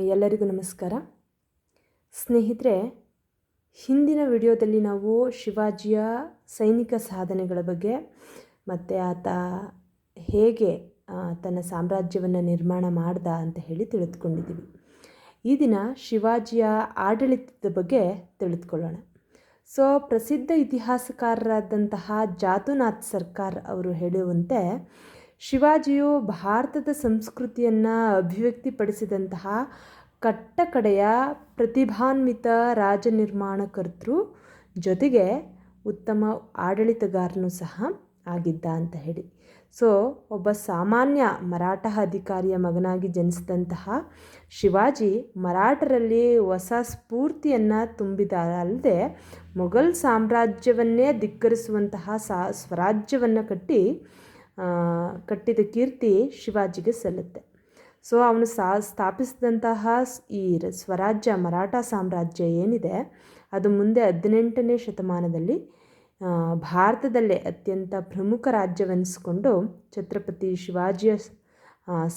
ಎಲ್ಲರಿಗೂ ನಮಸ್ಕಾರ. ಸ್ನೇಹಿತರೆ, ಹಿಂದಿನ ವಿಡಿಯೋದಲ್ಲಿ ನಾವು ಶಿವಾಜಿಯ ಸೈನಿಕ ಸಾಧನೆಗಳ ಬಗ್ಗೆ ಮತ್ತು ಆತ ಹೇಗೆ ತನ್ನ ಸಾಮ್ರಾಜ್ಯವನ್ನು ನಿರ್ಮಾಣ ಮಾಡ್ದ ಅಂತ ಹೇಳಿ ತಿಳಿದುಕೊಂಡಿದ್ದೀವಿ. ಈ ದಿನ ಶಿವಾಜಿಯ ಆಡಳಿತದ ಬಗ್ಗೆ ತಿಳಿದುಕೊಳ್ಳೋಣ. ಸೊ, ಪ್ರಸಿದ್ಧ ಇತಿಹಾಸಕಾರರಾದಂತಹ ಜಾತುನಾಥ್ ಸರ್ಕಾರ್ ಅವರು ಹೇಳುವಂತೆ ಶಿವಾಜಿಯು ಭಾರತದ ಸಂಸ್ಕೃತಿಯನ್ನು ಅಭಿವ್ಯಕ್ತಿಪಡಿಸಿದಂತಹ ಕಟ್ಟಕಡೆಯ ಪ್ರತಿಭಾನ್ವಿತ ರಾಜ ನಿರ್ಮಾಣಕರ್ತೃ ಜೊತೆಗೆ ಉತ್ತಮ ಆಡಳಿತಗಾರನೂ ಸಹ ಆಗಿದ್ದ ಅಂತ ಹೇಳಿ. ಸೊ, ಒಬ್ಬ ಸಾಮಾನ್ಯ ಮರಾಠ ಅಧಿಕಾರಿಯ ಮಗನಾಗಿ ಜನಿಸಿದಂತಹ ಶಿವಾಜಿ ಮರಾಠರಲ್ಲಿ ಹೊಸ ಸ್ಫೂರ್ತಿಯನ್ನು ತುಂಬಿದ ಅಲ್ಲದೆ ಮೊಘಲ್ ಸಾಮ್ರಾಜ್ಯವನ್ನೇ ಧಿಕ್ಕರಿಸುವಂತಹ ಸಾ, ಸ್ವರಾಜ್ಯವನ್ನು ಕಟ್ಟಿ ಕಟ್ಟಿದ ಕೀರ್ತಿ ಶಿವಾಜಿಗೆ ಸಲ್ಲುತ್ತೆ. ಸೊ ಅವನು ಸಾ, ಸ್ಥಾಪಿಸಿದಂತಹ ಈ ಸ್ವರಾಜ್ಯ ಮರಾಠ ಸಾಮ್ರಾಜ್ಯ ಏನಿದೆ, ಅದು ಮುಂದೆ ಹದಿನೆಂಟನೇ ಶತಮಾನದಲ್ಲಿ ಭಾರತದಲ್ಲೇ ಅತ್ಯಂತ ಪ್ರಮುಖ ರಾಜ್ಯವೆನಿಸಿಕೊಂಡು ಛತ್ರಪತಿ ಶಿವಾಜಿಯ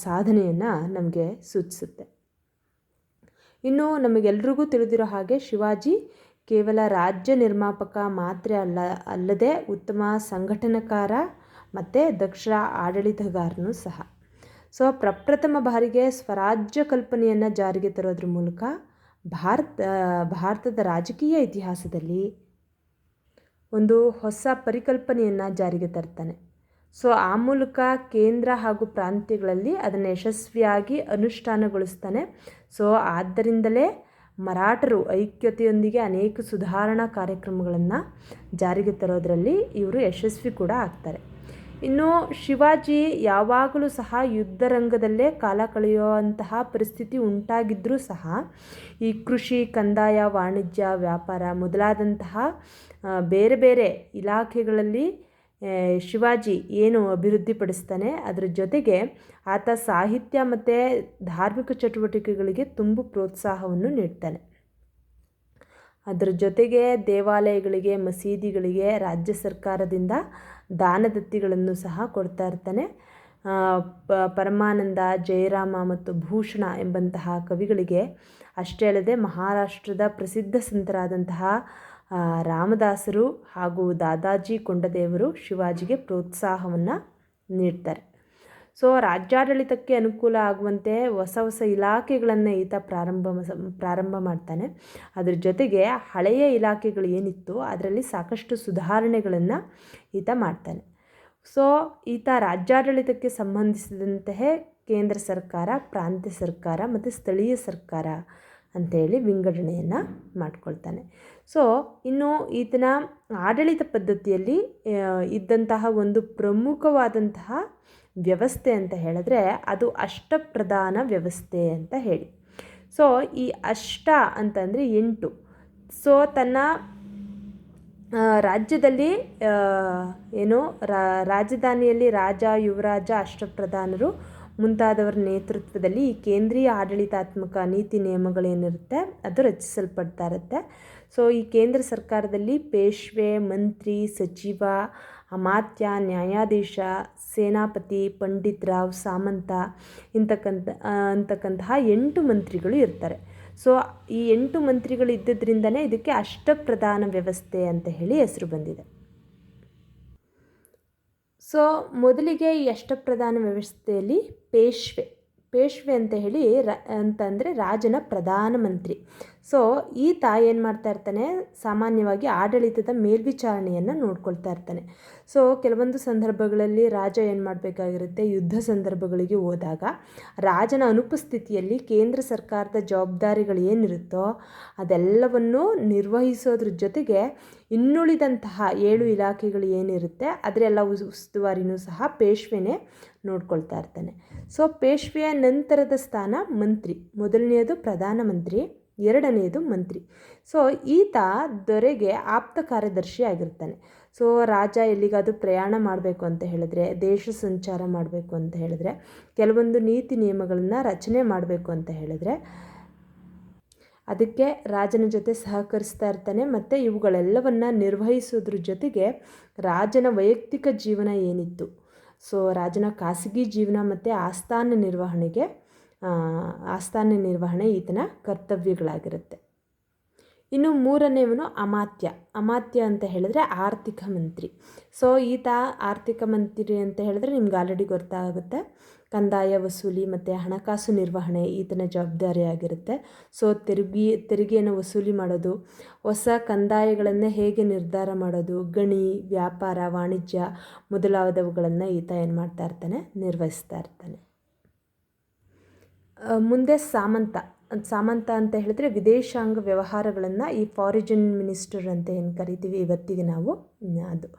ಸಾಧನೆಯನ್ನು ನಮಗೆ ಸೂಚಿಸುತ್ತೆ. ಇನ್ನು ನಮಗೆಲ್ರಿಗೂ ತಿಳಿದಿರೋ ಹಾಗೆ ಶಿವಾಜಿ ಕೇವಲ ರಾಜ್ಯ ನಿರ್ಮಾಪಕ ಮಾತ್ರ ಅಲ್ಲ, ಅಲ್ಲದೆ ಉತ್ತಮ ಸಂಘಟನಕಾರ ಮತ್ತು ದಕ್ಷ ಆಡಳಿತಗಾರನೂ ಸಹ. ಸೊ, ಪ್ರಪ್ರಥಮ ಬಾರಿಗೆ ಸ್ವರಾಜ್ಯ ಕಲ್ಪನೆಯನ್ನು ಜಾರಿಗೆ ತರೋದ್ರ ಮೂಲಕ ಭಾರತ, ಭಾರತದ ರಾಜಕೀಯ ಇತಿಹಾಸದಲ್ಲಿ ಒಂದು ಹೊಸ ಪರಿಕಲ್ಪನೆಯನ್ನು ಜಾರಿಗೆ ತರ್ತಾನೆ. ಸೊ, ಆ ಮೂಲಕ ಕೇಂದ್ರ ಹಾಗೂ ಪ್ರಾಂತ್ಯಗಳಲ್ಲಿ ಅದನ್ನು ಯಶಸ್ವಿಯಾಗಿ ಅನುಷ್ಠಾನಗೊಳಿಸ್ತಾನೆ. ಸೊ, ಆದ್ದರಿಂದಲೇ ಮರಾಠರು ಐಕ್ಯತೆಯೊಂದಿಗೆ ಅನೇಕ ಸುಧಾರಣಾ ಕಾರ್ಯಕ್ರಮಗಳನ್ನು ಜಾರಿಗೆ ತರೋದರಲ್ಲಿ ಇವರು ಯಶಸ್ವಿ ಕೂಡ ಆಗ್ತಾರೆ. ಇನ್ನು ಶಿವಾಜಿ ಯಾವಾಗಲೂ ಸಹ ಯುದ್ಧ ರಂಗದಲ್ಲೇ ಕಾಲ ಕಳೆಯುವಂತಹ ಪರಿಸ್ಥಿತಿ ಉಂಟಾಗಿದ್ದರೂ ಸಹ ಈ ಕೃಷಿ, ಕಂದಾಯ, ವಾಣಿಜ್ಯ, ವ್ಯಾಪಾರ ಮೊದಲಾದಂತಹ ಬೇರೆ ಬೇರೆ ಇಲಾಖೆಗಳಲ್ಲಿ ಶಿವಾಜಿ ಏನು ಅಭಿವೃದ್ಧಿಪಡಿಸ್ತಾನೆ, ಅದರ ಜೊತೆಗೆ ಆತ ಸಾಹಿತ್ಯ ಮತ್ತು ಧಾರ್ಮಿಕ ಚಟುವಟಿಕೆಗಳಿಗೆ ತುಂಬ ಪ್ರೋತ್ಸಾಹವನ್ನು ನೀಡ್ತಾನೆ. ಅದರ ಜೊತೆಗೆ ದೇವಾಲಯಗಳಿಗೆ, ಮಸೀದಿಗಳಿಗೆ, ರಾಜ್ಯ ಸರ್ಕಾರದಿಂದ ದಾನದತ್ತಿಗಳನ್ನು ಸಹ ಕೊಡ್ತಾ ಇರ್ತಾನೆ. ಪರಮಾನಂದ, ಜಯರಾಮ ಮತ್ತು ಭೂಷಣ ಎಂಬಂತಹ ಕವಿಗಳಿಗೆ ಅಷ್ಟೇ ಅಲ್ಲದೆ ಮಹಾರಾಷ್ಟ್ರದ ಪ್ರಸಿದ್ಧ ಸಂತರಾದಂತಹ ರಾಮದಾಸರು ಹಾಗೂ ದಾದಾಜಿ ಕೊಂಡದೇವರು ಶಿವಾಜಿಗೆ ಪ್ರೋತ್ಸಾಹವನ್ನು ನೀಡ್ತಾರೆ. ಸೊ ರಾಜ್ಯಾಡಳಿತಕ್ಕೆ ಅನುಕೂಲ ಆಗುವಂತೆ ಹೊಸ ಹೊಸ ಇಲಾಖೆಗಳನ್ನು ಈತ ಪ್ರಾರಂಭ ಪ್ರಾರಂಭ ಮಾಡ್ತಾನೆ. ಅದ್ರ ಜೊತೆಗೆ ಹಳೆಯ ಇಲಾಖೆಗಳು ಏನಿತ್ತು ಅದರಲ್ಲಿ ಸಾಕಷ್ಟು ಸುಧಾರಣೆಗಳನ್ನು ಈತ ಮಾಡ್ತಾನೆ. ಸೊ ಈತ ರಾಜ್ಯಾಡಳಿತಕ್ಕೆ ಸಂಬಂಧಿಸಿದಂತೆ ಕೇಂದ್ರ ಸರ್ಕಾರ, ಪ್ರಾಂತ್ಯ ಸರ್ಕಾರ ಮತ್ತು ಸ್ಥಳೀಯ ಸರ್ಕಾರ ಅಂತೇಳಿ ವಿಂಗಡಣೆಯನ್ನು ಮಾಡ್ಕೊಳ್ತಾನೆ. ಸೊ ಇನ್ನು ಈತನ ಆಡಳಿತ ಪದ್ಧತಿಯಲ್ಲಿ ಇದ್ದಂತಹ ಒಂದು ಪ್ರಮುಖವಾದಂತಹ ವ್ಯವಸ್ಥೆ ಅಂತ ಹೇಳಿದ್ರೆ ಅದು ಅಷ್ಟಪ್ರಧಾನ ವ್ಯವಸ್ಥೆ ಅಂತ ಹೇಳಿ. ಸೊ ಈ ಅಷ್ಟ ಅಂತಂದರೆ ಎಂಟು. ಸೊ ತನ್ನ ರಾಜ್ಯದಲ್ಲಿ ಏನು ರಾಜಧಾನಿಯಲ್ಲಿ ರಾಜ, ಯುವರಾಜ, ಅಷ್ಟಪ್ರಧಾನರು ಮುಂತಾದವರ ನೇತೃತ್ವದಲ್ಲಿ ಈ ಕೇಂದ್ರೀಯ ಆಡಳಿತಾತ್ಮಕ ನೀತಿ ನಿಯಮಗಳೇನಿರುತ್ತೆ ಅದು ರಚಿಸಲ್ಪಡ್ತಾ ಇರುತ್ತೆ. ಸೊ ಈ ಕೇಂದ್ರ ಸರ್ಕಾರದಲ್ಲಿ ಪೇಶ್ವೆ, ಮಂತ್ರಿ, ಸಚಿವ ಅಮಾತ್ಯ, ನ್ಯಾಯಾಧೀಶ, ಸೇನಾಪತಿ, ಪಂಡಿತ್ ರಾವ್, ಸಾಮಂತ ಇಂತಕ್ಕಂಥ ಅಂತಕ್ಕಂತಹ ಎಂಟು ಮಂತ್ರಿಗಳು ಇರ್ತಾರೆ. ಸೊ, ಈ ಎಂಟು ಮಂತ್ರಿಗಳು ಇದ್ದದ್ರಿಂದನೇ ಇದಕ್ಕೆ ಅಷ್ಟಪ್ರಧಾನ ವ್ಯವಸ್ಥೆ ಅಂತ ಹೇಳಿ ಹೆಸರು ಬಂದಿದೆ. ಸೊ, ಮೊದಲಿಗೆ ಈ ಅಷ್ಟಪ್ರಧಾನ ವ್ಯವಸ್ಥೆಯಲ್ಲಿ ಪೇಶ್ವೆ ಪೇಶ್ವೆ ಅಂತ ಹೇಳಿ ರ, ಅಂತಂದರೆ ರಾಜನ ಪ್ರಧಾನಮಂತ್ರಿ ಸೊ ಈ ತಾಯಿ ಏನು ಮಾಡ್ತಾ ಇರ್ತಾನೆ? ಸಾಮಾನ್ಯವಾಗಿ ಆಡಳಿತದ ಮೇಲ್ವಿಚಾರಣೆಯನ್ನು ನೋಡ್ಕೊಳ್ತಾ ಇರ್ತಾನೆ. ಸೊ ಕೆಲವೊಂದು ಸಂದರ್ಭಗಳಲ್ಲಿ ರಾಜ ಏನು ಮಾಡಬೇಕಾಗಿರುತ್ತೆ? ಯುದ್ಧ ಸಂದರ್ಭಗಳಿಗೆ ಹೋದಾಗ ರಾಜನ ಅನುಪಸ್ಥಿತಿಯಲ್ಲಿ ಕೇಂದ್ರ ಸರ್ಕಾರದ ಜವಾಬ್ದಾರಿಗಳು ಏನಿರುತ್ತೋ ಅದೆಲ್ಲವನ್ನು ನಿರ್ವಹಿಸೋದ್ರ ಜೊತೆಗೆ ಇನ್ನುಳಿದಂತಹ ಏಳು ಇಲಾಖೆಗಳು ಏನಿರುತ್ತೆ? ಅದರೆಲ್ಲ ಉಸ್, ಉಸ್ತುವಾರಿನೂ ಸಹ ಪೇಶ್ವೆನೇ ನೋಡ್ಕೊಳ್ತಾ ಇರ್ತಾನೆ. ಸೊ ಪೇಶ್ವೆಯ ನಂತರದ ಸ್ಥಾನ ಮಂತ್ರಿ. ಮೊದಲನೆಯದು ಪ್ರಧಾನಮಂತ್ರಿ. ಎರಡನೆಯದು ಮಂತ್ರಿ. ಸೊ ಈತ ದೊರೆಗೆ ಆಪ್ತ ಕಾರ್ಯದರ್ಶಿ ಆಗಿರ್ತಾನೆ. ಸೊ ರಾಜ ಎಲ್ಲಿಗಾದರೂ ಪ್ರಯಾಣ ಮಾಡಬೇಕು ಅಂತ ಹೇಳಿದ್ರೆ, ದೇಶ ಸಂಚಾರ ಮಾಡಬೇಕು ಅಂತ ಹೇಳಿದ್ರೆ, ಕೆಲವೊಂದು ನೀತಿ ನಿಯಮಗಳನ್ನು ರಚನೆ ಮಾಡಬೇಕು ಅಂತ ಹೇಳಿದ್ರೆ, ಅದಕ್ಕೆ ರಾಜನ ಜೊತೆ ಸಹಕರಿಸ್ತಾ ಇರ್ತಾನೆ ಮತ್ತು ಇವುಗಳೆಲ್ಲವನ್ನು ನಿರ್ವಹಿಸೋದ್ರ ಜೊತೆಗೆ ರಾಜನ ವೈಯಕ್ತಿಕ ಜೀವನ ಏನಿತ್ತು? ಸೊ ರಾಜನ ಖಾಸಗಿ ಜೀವನ ಮತ್ತು ಆಸ್ಥಾನ ನಿರ್ವಹಣೆಗೆ ಆಸ್ಥಾನ ನಿರ್ವಹಣೆ ಈತನ ಕರ್ತವ್ಯಗಳಾಗಿರುತ್ತೆ. ಇನ್ನು ಮೂರನೆಯವನು ಅಮಾತ್ಯ. ಅಮಾತ್ಯ ಅಂತ ಹೇಳಿದ್ರೆ ಆರ್ಥಿಕ ಮಂತ್ರಿ. ಸೊ ಈತ ಆರ್ಥಿಕ ಮಂತ್ರಿ ಅಂತ ಹೇಳಿದ್ರೆ ನಿಮ್ಗೆ ಆಲ್ರೆಡಿ ಗೊತ್ತಾಗುತ್ತೆ. ಕಂದಾಯ ವಸೂಲಿ ಮತ್ತು ಹಣಕಾಸು ನಿರ್ವಹಣೆ ಈತನ ಜವಾಬ್ದಾರಿಯಾಗಿರುತ್ತೆ ಸೊ ತೆರಿಗೆ, ತೆರಿಗೆಯನ್ನು ವಸೂಲಿ ಮಾಡೋದು, ಹೊಸ ಕಂದಾಯಗಳನ್ನು ಹೇಗೆ ನಿರ್ಧಾರ ಮಾಡೋದು, ಗಣಿ, ವ್ಯಾಪಾರ, ವಾಣಿಜ್ಯ ಮೊದಲಾದವುಗಳನ್ನು ಈತ ಏನು ಮಾಡ್ತಾ ಇರ್ತಾನೆ, ನಿರ್ವಹಿಸ್ತಾ ಇರ್ತಾನೆ. ಮುಂದೆ ಸಾಮಂತ ಸಾಮಂತ ಅಂತ ಹೇಳಿದ್ರೆ ವಿದೇಶಾಂಗ ವ್ಯವಹಾರಗಳನ್ನು ಈ ಫಾರಿಜನ್ ಮಿನಿಸ್ಟರ್ ಅಂತ ಏನು ಕರಿತೀವಿ ಇವತ್ತಿಗೆ ನಾವು ಅದು.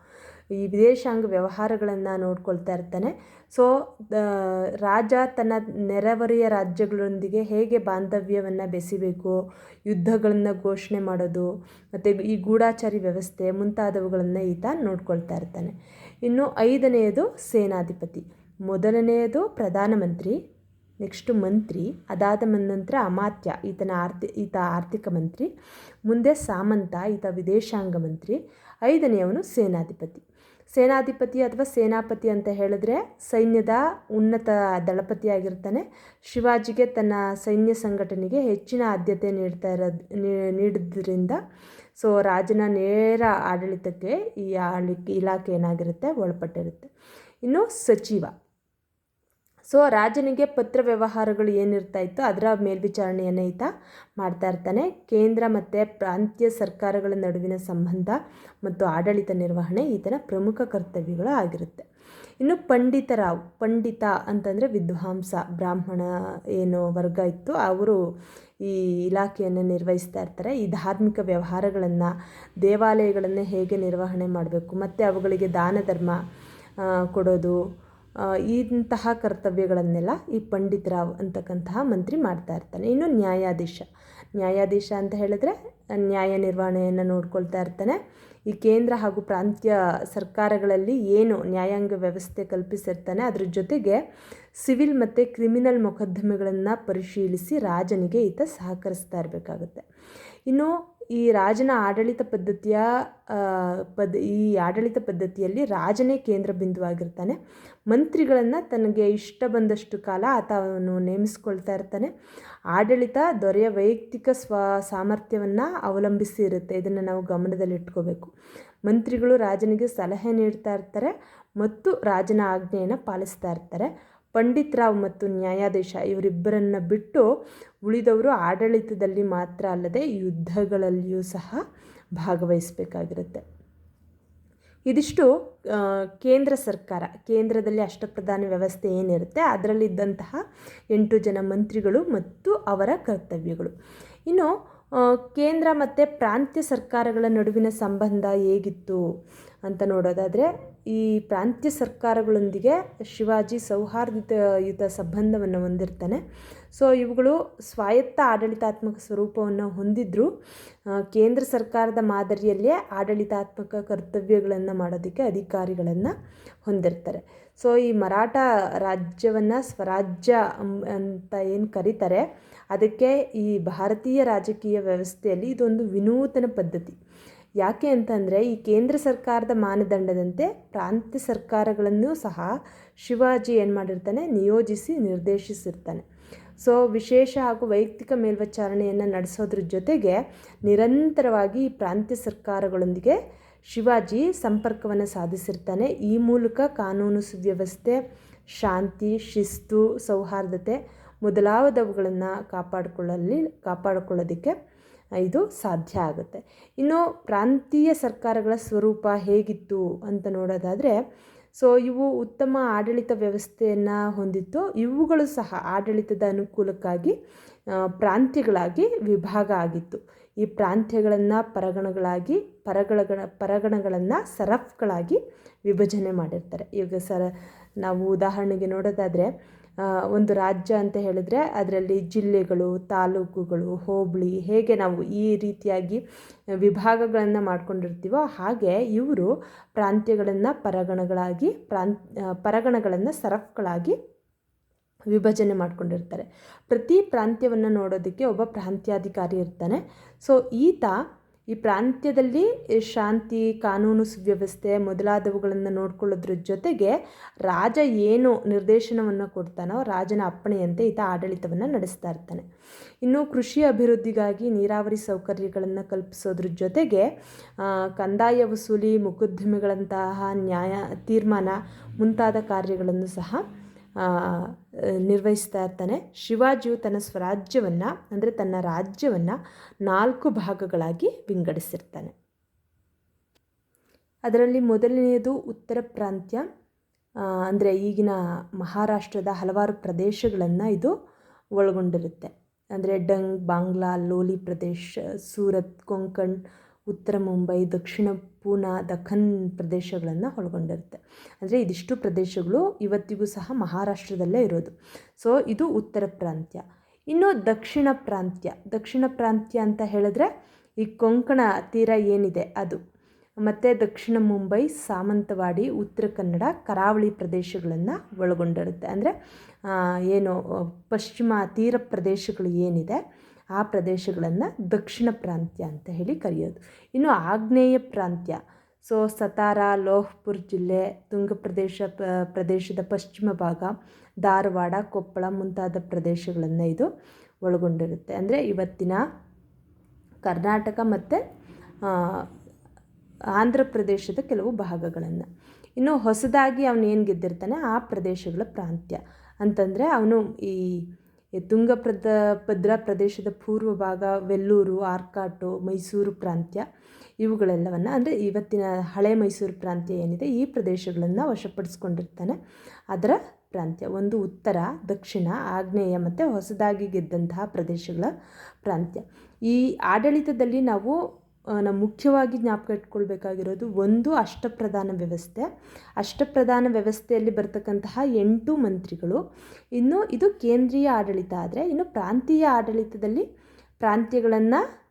ಈ ವಿದೇಶಾಂಗ ವ್ಯವಹಾರಗಳನ್ನು ನೋಡ್ಕೊಳ್ತಾ ಇರ್ತಾನೆ. ಸೊ ರಾಜ ತನ್ನ ನೆರೆಹೊರೆಯ ರಾಜ್ಯಗಳೊಂದಿಗೆ ಹೇಗೆ ಬಾಂಧವ್ಯವನ್ನು ಬೆಸಿಬೇಕು, ಯುದ್ಧಗಳನ್ನು ಘೋಷಣೆ ಮಾಡೋದು, ಮತ್ತು ಈ ಗೂಢಾಚಾರಿ ವ್ಯವಸ್ಥೆ ಮುಂತಾದವುಗಳನ್ನು ಈತ ನೋಡ್ಕೊಳ್ತಾ ಇರ್ತಾನೆ. ಇನ್ನು ಐದನೆಯದು ಸೇನಾಧಿಪತಿ, ಮೊದಲನೆಯದು ಪ್ರಧಾನಮಂತ್ರಿ ನೆಕ್ಸ್ಟು ಮಂತ್ರಿ ಅದಾದ ನಂತರ ಅಮಾತ್ಯ, ಈತನ ಆರ್ಥಿ, ಈತ ಆರ್ಥಿಕ ಮಂತ್ರಿ. ಮುಂದೆ ಸಾಮಂತ, ಈತ ವಿದೇಶಾಂಗ ಮಂತ್ರಿ. ಐದನೆಯವನು ಸೇನಾಧಿಪತಿ. ಸೇನಾಧಿಪತಿ ಅಥವಾ ಸೇನಾಪತಿ ಅಂತ ಹೇಳಿದ್ರೆ ಸೈನ್ಯದ ಉನ್ನತ ದಳಪತಿಯಾಗಿರ್ತಾನೆ ಶಿವಾಜಿಗೆ ತನ್ನ ಸೈನ್ಯ ಸಂಘಟನೆಗೆ ಹೆಚ್ಚಿನ ಆದ್ಯತೆ ನೀಡ್ತಾ ಇರೋದು ನೀಡಿದ್ರಿಂದ ಸೊ ರಾಜನ ನೇರ ಆಡಳಿತಕ್ಕೆ ಈ ಆಳಿ ಇಲಾಖೆ ಏನಾಗಿರುತ್ತೆ, ಒಳಪಟ್ಟಿರುತ್ತೆ. ಇನ್ನು ಸಚಿವ. ಸೊ ರಾಜನಿಗೆ ಪತ್ರ ವ್ಯವಹಾರಗಳು ಏನಿರ್ತಾ ಇತ್ತು ಅದರ ಮೇಲ್ವಿಚಾರಣೆಯನ್ನು ಈತ ಮಾಡ್ತಾ ಇರ್ತಾನೆ. ಕೇಂದ್ರ ಮತ್ತು ಪ್ರಾಂತ್ಯ ಸರ್ಕಾರಗಳ ನಡುವಿನ ಸಂಬಂಧ ಮತ್ತು ಆಡಳಿತ ನಿರ್ವಹಣೆ ಈತನ ಪ್ರಮುಖ ಕರ್ತವ್ಯಗಳು ಆಗಿರುತ್ತೆ. ಇನ್ನು ಪಂಡಿತರಾವ್ ಪಂಡಿತ ಅಂತಂದರೆ ವಿದ್ವಾಂಸ, ಬ್ರಾಹ್ಮಣ ಏನು ವರ್ಗ ಇತ್ತು. ಅವರು ಈ ಇಲಾಖೆಯನ್ನು ನಿರ್ವಹಿಸ್ತಾ ಇರ್ತಾರೆ. ಈ ಧಾರ್ಮಿಕ ವ್ಯವಹಾರಗಳನ್ನು, ದೇವಾಲಯಗಳನ್ನು ಹೇಗೆ ನಿರ್ವಹಣೆ ಮಾಡಬೇಕು, ಮತ್ತು ಅವುಗಳಿಗೆ ದಾನ ಧರ್ಮ ಕೊಡೋದು ಇಂತಹ ಕರ್ತವ್ಯಗಳನ್ನೆಲ್ಲ ಈ ಪಂಡಿತರಾವ್ ಅಂತಕ್ಕಂತಹ ಮಂತ್ರಿ ಮಾಡ್ತಾ ಇರ್ತಾನೆ. ಇನ್ನು ನ್ಯಾಯಾಧೀಶ. ನ್ಯಾಯಾಧೀಶ ಅಂತ ಹೇಳಿದ್ರೆ ನ್ಯಾಯ ನಿರ್ವಹಣೆಯನ್ನು ನೋಡ್ಕೊಳ್ತಾ ಇರ್ತಾನೆ. ಈ ಕೇಂದ್ರ ಹಾಗೂ ಪ್ರಾಂತ್ಯ ಸರ್ಕಾರಗಳಲ್ಲಿ ಏನು ನ್ಯಾಯಾಂಗ ವ್ಯವಸ್ಥೆ ಕಲ್ಪಿಸಿರ್ತಾನೆ, ಅದ್ರ ಜೊತೆಗೆ ಸಿವಿಲ್ ಮತ್ತು ಕ್ರಿಮಿನಲ್ ಮೊಕದ್ದಮೆಗಳನ್ನು ಪರಿಶೀಲಿಸಿ ರಾಜನಿಗೆ ಈತ ಸಹಕರಿಸ್ತಾ ಇರಬೇಕಾಗುತ್ತೆ. ಇನ್ನು ಈ ರಾಜನ ಆಡಳಿತ ಪದ್ಧತಿಯ ಪದ್, ಈ ಆಡಳಿತ ಪದ್ಧತಿಯಲ್ಲಿ ರಾಜನೇ ಕೇಂದ್ರ ಬಿಂದುವಾಗಿರ್ತಾನೆ. ಮಂತ್ರಿಗಳನ್ನು ತನಗೆ ಇಷ್ಟ ಬಂದಷ್ಟು ಕಾಲ ಆತ ಅವನು ನೇಮಿಸ್ಕೊಳ್ತಾ ಇರ್ತಾನೆ. ಆಡಳಿತ ದೊರೆಯ ವೈಯಕ್ತಿಕ ಸ್ವ, ಸಾಮರ್ಥ್ಯವನ್ನು ಅವಲಂಬಿಸಿ ಇರುತ್ತೆ. ಇದನ್ನು ನಾವು ಗಮನದಲ್ಲಿಟ್ಕೋಬೇಕು ಮಂತ್ರಿಗಳು ರಾಜನಿಗೆ ಸಲಹೆ ನೀಡ್ತಾ ಇರ್ತಾರೆ ಮತ್ತು ರಾಜನ ಆಜ್ಞೆಯನ್ನು ಪಾಲಿಸ್ತಾ ಇರ್ತಾರೆ. ಪಂಡಿತ್ ರಾವ್ ಮತ್ತು ನ್ಯಾಯಾಧೀಶ ಇವರಿಬ್ಬರನ್ನು ಬಿಟ್ಟು ಉಳಿದವರು ಆಡಳಿತದಲ್ಲಿ ಮಾತ್ರ ಅಲ್ಲದೆ ಯುದ್ಧಗಳಲ್ಲಿಯೂ ಸಹ ಭಾಗವಹಿಸಬೇಕಾಗಿರುತ್ತೆ. ಇದಿಷ್ಟು ಕೇಂದ್ರ ಸರ್ಕಾರ. ಕೇಂದ್ರದಲ್ಲಿ ಅಷ್ಟಪ್ರಧಾನ ವ್ಯವಸ್ಥೆ ಏನಿರುತ್ತೆ, ಅದರಲ್ಲಿದ್ದಂತಹ ಎಂಟು ಜನ ಮಂತ್ರಿಗಳು ಮತ್ತು ಅವರ ಕರ್ತವ್ಯಗಳು. ಇನ್ನು ಕೇಂದ್ರ ಮತ್ತು ಪ್ರಾಂತ್ಯ ಸರ್ಕಾರಗಳ ನಡುವಿನ ಸಂಬಂಧ ಹೇಗಿತ್ತು ಅಂತ ನೋಡೋದಾದರೆ ಈ ಪ್ರಾಂತ್ಯ ಸರ್ಕಾರಗಳೊಂದಿಗೆ ಶಿವಾಜಿ ಸೌಹಾರ್ದಯುತ ಸಂಬಂಧವನ್ನು ಹೊಂದಿರ್ತಾನೆ. ಸೊ ಇವುಗಳು ಸ್ವಾಯತ್ತ ಆಡಳಿತಾತ್ಮಕ ಸ್ವರೂಪವನ್ನು ಹೊಂದಿದ್ದರೂ ಕೇಂದ್ರ ಸರ್ಕಾರದ ಮಾದರಿಯಲ್ಲೇ ಆಡಳಿತಾತ್ಮಕ ಕರ್ತವ್ಯಗಳನ್ನು ಮಾಡೋದಕ್ಕೆ ಅಧಿಕಾರಿಗಳನ್ನು ಹೊಂದಿರ್ತಾರೆ. ಸೊ ಈ ಮರಾಠ ರಾಜ್ಯವನ್ನು ಸ್ವರಾಜ್ಯ ಅಂತ ಏನು ಕರೀತಾರೆ, ಅದಕ್ಕೆ ಈ ಭಾರತೀಯ ರಾಜಕೀಯ ವ್ಯವಸ್ಥೆಯಲ್ಲಿ ಇದೊಂದು ವಿನೂತನ ಪದ್ಧತಿ. ಯಾಕೆ ಅಂತಂದರೆ ಈ ಕೇಂದ್ರ ಸರ್ಕಾರದ ಮಾನದಂಡದಂತೆ ಪ್ರಾಂತ್ಯ ಸರ್ಕಾರಗಳನ್ನು ಸಹ ಶಿವಾಜಿ ಏನು ಮಾಡಿರ್ತಾನೆ? ನಿಯೋಜಿಸಿ, ನಿರ್ದೇಶಿಸಿರ್ತಾನೆ. ಸೊ ವಿಶೇಷ ಹಾಗೂ ವೈಯಕ್ತಿಕ ಮೇಲ್ವಿಚಾರಣೆಯನ್ನು ನಡೆಸೋದ್ರ ಜೊತೆಗೆ ನಿರಂತರವಾಗಿ ಈ ಪ್ರಾಂತ್ಯ ಸರ್ಕಾರಗಳೊಂದಿಗೆ ಶಿವಾಜಿ ಸಂಪರ್ಕವನ್ನು ಸಾಧಿಸಿರ್ತಾನೆ. ಈ ಮೂಲಕ ಕಾನೂನು ಸುವ್ಯವಸ್ಥೆ, ಶಾಂತಿ, ಶಿಸ್ತು, ಸೌಹಾರ್ದತೆ ಮೊದಲಾದವುಗಳನ್ನು ಕಾಪಾಡಿಕೊಳ್ಳಲಿ ಕಾಪಾಡಿಕೊಳ್ಳೋದಕ್ಕೆ ಇದು ಸಾಧ್ಯ ಆಗುತ್ತೆ. ಇನ್ನು ಪ್ರಾಂತೀಯ ಸರ್ಕಾರಗಳ ಸ್ವರೂಪ ಹೇಗಿತ್ತು ಅಂತ ನೋಡೋದಾದರೆ, ಸೊ ಇವು ಉತ್ತಮ ಆಡಳಿತ ವ್ಯವಸ್ಥೆಯನ್ನು ಹೊಂದಿತ್ತು. ಇವುಗಳು ಸಹ ಆಡಳಿತದ ಅನುಕೂಲಕ್ಕಾಗಿ ಪ್ರಾಂತ್ಯಗಳಾಗಿ ವಿಭಾಗ ಆಗಿತ್ತು. ಈ ಪ್ರಾಂತ್ಯಗಳನ್ನು ಪರಗಣಗಳಾಗಿ ಪರಗಳ ಪರಗಣಗಳನ್ನು ಸರಫ್ಗಳಾಗಿ ವಿಭಜನೆ ಮಾಡಿರ್ತಾರೆ. ಇವಾಗ ಸರ, ನಾವು ಉದಾಹರಣೆಗೆ ನೋಡೋದಾದರೆ ಒಂದು ರಾಜ್ಯ ಅಂತ ಹೇಳಿದ್ರೆ ಅದರಲ್ಲಿ ಜಿಲ್ಲೆಗಳು, ತಾಲೂಕುಗಳು, ಹೋಬಳಿ ಹೇಗೆ ನಾವು ಈ ರೀತಿಯಾಗಿ ವಿಭಾಗಗಳನ್ನು ಮಾಡ್ಕೊಂಡಿರ್ತೀವೋ ಹಾಗೆ ಇವರು ಪ್ರಾಂತ್ಯಗಳನ್ನು ಪರಗಣಗಳಾಗಿ, ಪ್ರಾಂತ್ ಪರಗಣಗಳನ್ನು ಸರಫ್ಗಳಾಗಿ ವಿಭಜನೆ ಮಾಡ್ಕೊಂಡಿರ್ತಾರೆ. ಪ್ರತಿ ಪ್ರಾಂತ್ಯವನ್ನು ನೋಡೋದಕ್ಕೆ ಒಬ್ಬ ಪ್ರಾಂತ್ಯಾಧಿಕಾರಿ ಇರ್ತಾನೆ. ಸೊ, ಈತ ಈ ಪ್ರಾಂತ್ಯದಲ್ಲಿ ಶಾಂತಿ, ಕಾನೂನು ಸುವ್ಯವಸ್ಥೆ ಮೊದಲಾದವುಗಳನ್ನು ನೋಡ್ಕೊಳ್ಳೋದ್ರ ಜೊತೆಗೆ ರಾಜ ಏನು ನಿರ್ದೇಶನವನ್ನು ಕೊಡ್ತಾನೋ ರಾಜನ ಅಪ್ಪಣೆಯಂತೆ ಈತ ಆಡಳಿತವನ್ನು ನಡೆಸ್ತಾ ಇರ್ತಾನೆ. ಇನ್ನು ಕೃಷಿ ಅಭಿವೃದ್ಧಿಗಾಗಿ ನೀರಾವರಿ ಸೌಕರ್ಯಗಳನ್ನು ಕಲ್ಪಿಸೋದ್ರ ಜೊತೆಗೆ ಕಂದಾಯ ವಸೂಲಿ, ಮೊಕದ್ದಮೆಗಳಂತಹ ನ್ಯಾಯ ತೀರ್ಮಾನ ಮುಂತಾದ ಕಾರ್ಯಗಳನ್ನು ಸಹ ನಿರ್ವಹಿಸ್ತಾ ಇರ್ತಾನೆ. ಶಿವಾಜಿಯು ತನ್ನ ಸ್ವರಾಜ್ಯವನ್ನು, ಅಂದರೆ ತನ್ನ ರಾಜ್ಯವನ್ನು ನಾಲ್ಕು ಭಾಗಗಳಾಗಿ ವಿಂಗಡಿಸಿರ್ತಾನೆ. ಅದರಲ್ಲಿ ಮೊದಲನೆಯದು ಉತ್ತರ ಪ್ರಾಂತ್ಯ ಅಂದರೆ ಈಗಿನ ಮಹಾರಾಷ್ಟ್ರದ ಹಲವಾರು ಪ್ರದೇಶಗಳನ್ನು ಇದು ಒಳಗೊಂಡಿರುತ್ತೆ. ಅಂದರೆ ಡಂಗ್, ಬಾಂಗ್ಲಾ, ಲೋಲಿ ಪ್ರದೇಶ, ಸೂರತ್, ಕೊಂಕಣ್, ಉತ್ತರ ಮುಂಬೈ, ದಕ್ಷಿಣ ಪೂನಾ ದಖನ್ ಪ್ರದೇಶಗಳನ್ನು ಒಳಗೊಂಡಿರುತ್ತೆ. ಅಂದರೆ ಇದಿಷ್ಟು ಪ್ರದೇಶಗಳು ಇವತ್ತಿಗೂ ಸಹ ಮಹಾರಾಷ್ಟ್ರದಲ್ಲೇ ಇರೋದು. ಸೊ ಇದು ಉತ್ತರ ಪ್ರಾಂತ್ಯ. ಇನ್ನು ದಕ್ಷಿಣ ಪ್ರಾಂತ್ಯ. ದಕ್ಷಿಣ ಪ್ರಾಂತ್ಯ ಅಂತ ಹೇಳಿದ್ರೆ ಈ ಕೊಂಕಣ ತೀರ ಏನಿದೆ ಅದು? ಮತ್ತು ದಕ್ಷಿಣ ಮುಂಬೈ, ಸಾಮಂತವಾಡಿ, ಉತ್ತರ ಕನ್ನಡ, ಕರಾವಳಿ ಪ್ರದೇಶಗಳನ್ನು ಒಳಗೊಂಡಿರುತ್ತೆ. ಅಂದರೆ ಏನು ಪಶ್ಚಿಮ ತೀರ ಪ್ರದೇಶಗಳು ಏನಿದೆ, ಆ ಪ್ರದೇಶಗಳನ್ನು ದಕ್ಷಿಣ ಪ್ರಾಂತ್ಯ ಅಂತ ಹೇಳಿ ಕರೆಯೋದು. ಇನ್ನು ಆಗ್ನೇಯ ಪ್ರಾಂತ್ಯ, ಸೊ ಸತಾರ, ಲೋಹ್ಪುರ್ ಜಿಲ್ಲೆ ತುಂಗ ಪ್ರದೇಶ ಪ್ರದೇಶದ ಪಶ್ಚಿಮ ಭಾಗ, ಧಾರವಾಡ, ಕೊಪ್ಪಳ ಮುಂತಾದ ಪ್ರದೇಶಗಳನ್ನು ಇದು ಒಳಗೊಂಡಿರುತ್ತೆ. ಅಂದರೆ ಇವತ್ತಿನ ಕರ್ನಾಟಕ ಮತ್ತು ಆಂಧ್ರ ಪ್ರದೇಶದ ಕೆಲವು ಭಾಗಗಳನ್ನು. ಇನ್ನು ಹೊಸದಾಗಿ ಅವನು ಏನು ಗೆದ್ದಿರ್ತಾನೆ? ಆ ಪ್ರದೇಶಗಳ ಪ್ರಾಂತ್ಯ. ಅಂತಂದರೆ ಅವನು ಈ ತುಂಗಭದ್ರ, ಭದ್ರಾ ಪ್ರದೇಶದ ಪೂರ್ವ ಭಾಗ ವೆಲ್ಲೂರು, ಆರ್ಕಾಟು, ಮೈಸೂರು ಪ್ರಾಂತ್ಯ ಇವುಗಳೆಲ್ಲವನ್ನು ಅಂದರೆ ಇವತ್ತಿನ ಹಳೆ ಮೈಸೂರು ಪ್ರಾಂತ್ಯ ಏನಿದೆ ಈ ಪ್ರದೇಶಗಳನ್ನು ವಶಪಡಿಸ್ಕೊಂಡಿರ್ತಾನೆ. ಅದರ ಪ್ರಾಂತ್ಯ. ಒಂದು ಉತ್ತರ, ದಕ್ಷಿಣ, ಆಗ್ನೇಯ ಮತ್ತು ಹೊಸದಾಗಿ ಗೆದ್ದಂತಹ ಪ್ರದೇಶಗಳ ಪ್ರಾಂತ್ಯ. ಈ ಆಡಳಿತದಲ್ಲಿ ನಾವು ನಾವು ಮುಖ್ಯವಾಗಿ ಜ್ಞಾಪಕ ಇಟ್ಕೊಳ್ಬೇಕಾಗಿರೋದು ಒಂದು ಅಷ್ಟಪ್ರಧಾನ ವ್ಯವಸ್ಥೆ. ಅಷ್ಟಪ್ರಧಾನ ವ್ಯವಸ್ಥೆಯಲ್ಲಿ ಬರ್ತಕ್ಕಂತಹ ಎಂಟು ಮಂತ್ರಿಗಳು. ಇನ್ನು ಇದು ಕೇಂದ್ರೀಯ ಆಡಳಿತ ಆದರೆ ಇನ್ನು ಪ್ರಾಂತೀಯ ಆಡಳಿತದಲ್ಲಿ ಪ್ರಾಂತ್ಯಗಳನ್ನು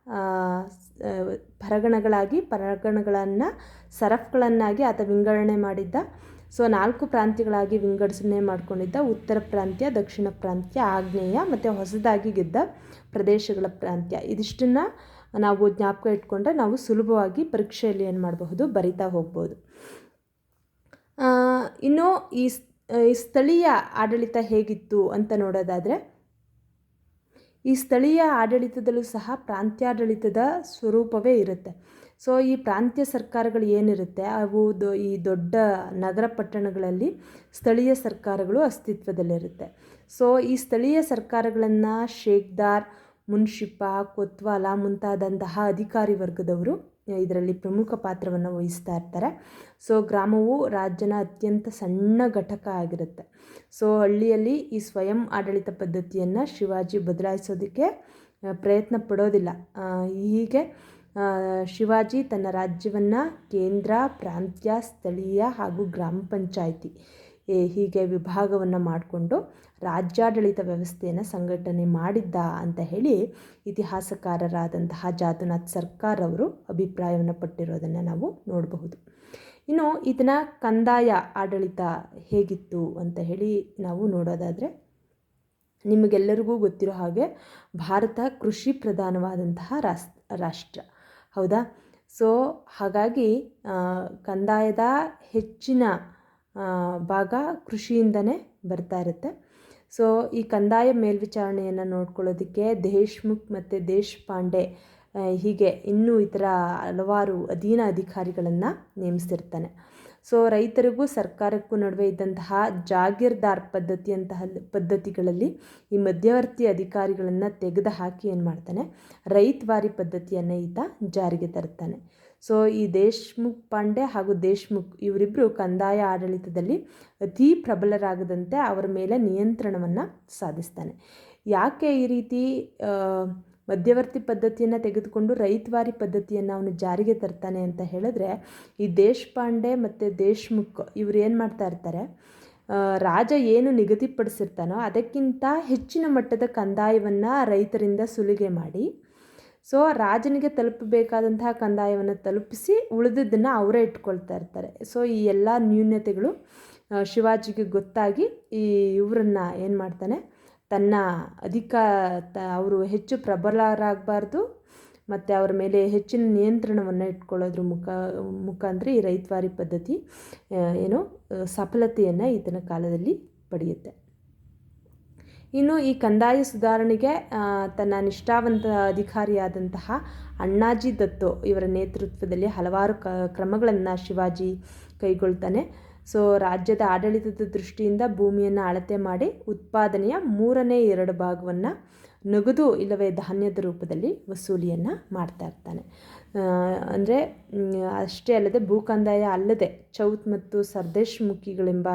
ಪರಗಣಗಳಾಗಿ ಪರಗಣಗಳನ್ನು, ಸರಫ್ಗಳನ್ನಾಗಿ ಆತ ವಿಂಗಡಣೆ ಮಾಡಿದ್ದ. ಸೊ, ನಾಲ್ಕು ಪ್ರಾಂತ್ಯಗಳಾಗಿ ವಿಂಗಡಣೆ ಮಾಡಿಕೊಂಡಿದ್ದ. ಉತ್ತರ ಪ್ರಾಂತ್ಯ, ದಕ್ಷಿಣ ಪ್ರಾಂತ್ಯ, ಆಗ್ನೇಯ ಮತ್ತು ಹೊಸದಾಗಿ ಗೆದ್ದ ಪ್ರದೇಶಗಳ ಪ್ರಾಂತ್ಯ. ಇದಿಷ್ಟನ್ನು ನಾವು ಜ್ಞಾಪಕ ಇಟ್ಕೊಂಡ್ರೆ ನಾವು ಸುಲಭವಾಗಿ ಪರೀಕ್ಷೆಯಲ್ಲಿ ಏನು ಮಾಡಬಹುದು, ಬರಿತಾ ಹೋಗ್ಬೋದು. ಇನ್ನು ಈ ಸ್ಥಳೀಯ ಆಡಳಿತ ಹೇಗಿತ್ತು ಅಂತ ನೋಡೋದಾದರೆ, ಈ ಸ್ಥಳೀಯ ಆಡಳಿತದಲ್ಲೂ ಸಹ ಪ್ರಾಂತ್ಯಾಡಳಿತದ ಸ್ವರೂಪವೇ ಇರುತ್ತೆ. ಸೊ, ಈ ಪ್ರಾಂತ್ಯ ಸರ್ಕಾರಗಳು ಏನಿರುತ್ತೆ, ಅವು ದೊ, ಈ ದೊಡ್ಡ ನಗರ ಪಟ್ಟಣಗಳಲ್ಲಿ ಸ್ಥಳೀಯ ಸರ್ಕಾರಗಳು ಅಸ್ತಿತ್ವದಲ್ಲಿರುತ್ತೆ. ಸೊ, ಈ ಸ್ಥಳೀಯ ಸರ್ಕಾರಗಳನ್ನು ಶೇಖ್ದಾರ್ ಮುನ್ಶಿಪ, ಕೊತ್ವಾಲ ಮುಂತಾದಂತಹ ಅಧಿಕಾರಿ ವರ್ಗದವರು ಇದರಲ್ಲಿ ಪ್ರಮುಖ ಪಾತ್ರವನ್ನು ವಹಿಸ್ತಾ ಇರ್ತಾರೆ. ಸೊ, ಗ್ರಾಮವು ರಾಜ್ಯನ ಅತ್ಯಂತ ಸಣ್ಣ ಘಟಕ ಆಗಿರುತ್ತೆ. ಸೊ, ಹಳ್ಳಿಯಲ್ಲಿ ಈ ಸ್ವಯಂ ಆಡಳಿತ ಪದ್ಧತಿಯನ್ನು ಶಿವಾಜಿ ಬದಲಾಯಿಸೋದಕ್ಕೆ ಪ್ರಯತ್ನ ಪಡೋದಿಲ್ಲ. ಹೀಗೆ ಶಿವಾಜಿ ತನ್ನ ರಾಜ್ಯವನ್ನು ಕೇಂದ್ರ, ಪ್ರಾಂತ್ಯ, ಸ್ಥಳೀಯ ಹಾಗೂ ಗ್ರಾಮ ಪಂಚಾಯಿತಿ ಹೀಗೆ ವಿಭಾಗವನ್ನು ಮಾಡಿಕೊಂಡು ರಾಜ್ಯಾಡಳಿತ ವ್ಯವಸ್ಥೆಯನ್ನು ಸಂಘಟನೆ ಮಾಡಿದ್ದ ಅಂತ ಹೇಳಿ ಇತಿಹಾಸಕಾರರಾದಂತಹ ಜಾತುನಾಥ್ ಸರ್ಕಾರ್ ಅವರು ಅಭಿಪ್ರಾಯವನ್ನು ಪಟ್ಟಿರೋದನ್ನು ನಾವು ನೋಡಬಹುದು. ಇನ್ನು ಇದನ್ನು ಕಂದಾಯ ಆಡಳಿತ ಹೇಗಿತ್ತು ಅಂತ ಹೇಳಿ ನಾವು ನೋಡೋದಾದರೆ ನಿಮಗೆಲ್ಲರಿಗೂ ಗೊತ್ತಿರೋ ಹಾಗೆ ಭಾರತ ಕೃಷಿ ಪ್ರಧಾನವಾದಂತಹ ರಾಸ್, ರಾಷ್ಟ್ರ. ಹೌದಾ? ಸೊ, ಹಾಗಾಗಿ ಕಂದಾಯದ ಹೆಚ್ಚಿನ ಭಾಗ ಕೃಷಿಯಿಂದನೇ ಬರ್ತಾ ಇರುತ್ತೆ. ಸೊ ಈ ಕಂದಾಯ ಮೇಲ್ವಿಚಾರಣೆಯನ್ನು ನೋಡ್ಕೊಳ್ಳೋದಕ್ಕೆ ದೇಶ್ಮುಖ್ ಮತ್ತು ದೇಶಪಾಂಡೆ ಹೀಗೆ ಇನ್ನೂ ಇತರ ಹಲವಾರು ಅಧೀನ ಅಧಿಕಾರಿಗಳನ್ನು ನೇಮಿಸಿರ್ತಾನೆ. ಸೊ ರೈತರಿಗೂ ಸರ್ಕಾರಕ್ಕೂ ನಡುವೆ ಇದ್ದಂತಹ ಜಾಗೀರ್ದಾರ್ ಪದ್ಧತಿಯಂತಹ ಪದ್ಧತಿಗಳಲ್ಲಿ ಈ ಮಧ್ಯವರ್ತಿ ಅಧಿಕಾರಿಗಳನ್ನು ತೆಗೆದು ಹಾಕಿ ಏನು ಮಾಡ್ತಾನೆ ರೈತವಾರಿ ಪದ್ಧತಿಯನ್ನು ಈತ ಜಾರಿಗೆ ತರ್ತಾನೆ ಸೊ ಈ ದೇಶ್ಮುಖ್ ಪಾಂಡೆ ಹಾಗೂ ದೇಶ್ಮುಖ್ ಇವರಿಬ್ಬರು ಕಂದಾಯ ಆಡಳಿತದಲ್ಲಿ ಅತೀ ಪ್ರಬಲರಾಗದಂತೆ ಅವರ ಮೇಲೆ ನಿಯಂತ್ರಣವನ್ನು ಸಾಧಿಸ್ತಾನೆ. ಯಾಕೆ ಈ ರೀತಿ ಮಧ್ಯವರ್ತಿ ಪದ್ಧತಿಯನ್ನು ತೆಗೆದುಕೊಂಡು ರೈತವಾರಿ ಪದ್ಧತಿಯನ್ನು ಅವನು ಜಾರಿಗೆ ತರ್ತಾನೆ ಅಂತ ಹೇಳಿದ್ರೆ, ಈ ದೇಶಪಾಂಡೆ ಮತ್ತು ದೇಶ್ಮುಖ್ ಇವರು ಏನು ಮಾಡ್ತಾ ಇರ್ತಾರೆ ರಾಜ ಏನು ನಿಗದಿಪಡಿಸಿರ್ತಾನೋ ಅದಕ್ಕಿಂತ ಹೆಚ್ಚಿನ ಮಟ್ಟದ ಕಂದಾಯವನ್ನು ರೈತರಿಂದ ಸುಲಿಗೆ ಮಾಡಿ ಸೊ ರಾಜನಿಗೆ ತಲುಪಬೇಕಾದಂತಹ ಕಂದಾಯವನ್ನು ತಲುಪಿಸಿ ಉಳಿದಿದ್ದನ್ನು ಅವರೇ ಇಟ್ಕೊಳ್ತಾ ಇರ್ತಾರೆ. ಸೊ ಈ ಎಲ್ಲ ನ್ಯೂನ್ಯತೆಗಳು ಶಿವಾಜಿಗೆ ಗೊತ್ತಾಗಿ ಈ ಇವರನ್ನು ಏನು ಮಾಡ್ತಾನೆ, ತನ್ನ ಅಧಿಕ, ತ, ಅವರು ಹೆಚ್ಚು ಪ್ರಬಲರಾಗಬಾರ್ದು ಮತ್ತು ಅವರ ಮೇಲೆ ಹೆಚ್ಚಿನ ನಿಯಂತ್ರಣವನ್ನು ಇಟ್ಕೊಳ್ಳೋದ್ರ ಮುಖ, ಮುಖಾಂತರ ಈ ರೈತವಾರಿ ಪದ್ಧತಿ ಏನು ಸಫಲತೆಯನ್ನು ಈತನ ಕಾಲದಲ್ಲಿ ಪಡೆಯುತ್ತೆ. ಇನ್ನು ಈ ಕಂದಾಯ ಸುಧಾರಣೆಗೆ ತನ್ನ ನಿಷ್ಠಾವಂತ ಅಧಿಕಾರಿಯಾದಂತಹ ಅಣ್ಣಾಜಿ ದತ್ತು ಇವರ ನೇತೃತ್ವದಲ್ಲಿ ಹಲವಾರು ಕ, ಕ್ರಮಗಳನ್ನು ಶಿವಾಜಿ ಕೈಗೊಳ್ತಾನೆ. ಸೊ, ರಾಜ್ಯದ ಆಡಳಿತದ ದೃಷ್ಟಿಯಿಂದ ಭೂಮಿಯನ್ನು ಅಳತೆ ಮಾಡಿ ಉತ್ಪಾದನೆಯ ಮೂರನೇ ಎರಡು ಭಾಗವನ್ನು ನಗದು ಇಲ್ಲವೇ ಧಾನ್ಯದ ರೂಪದಲ್ಲಿ ವಸೂಲಿಯನ್ನು ಮಾಡ್ತಾ ಇರ್ತಾನೆ. ಅಂದರೆ ಅಷ್ಟೇ ಅಲ್ಲದೆ ಭೂ ಕಂದಾಯ ಅಲ್ಲದೆ ಚೌತ್ ಮತ್ತು ಸರ್ದೇಶ್ಮುಖಿಗಳೆಂಬ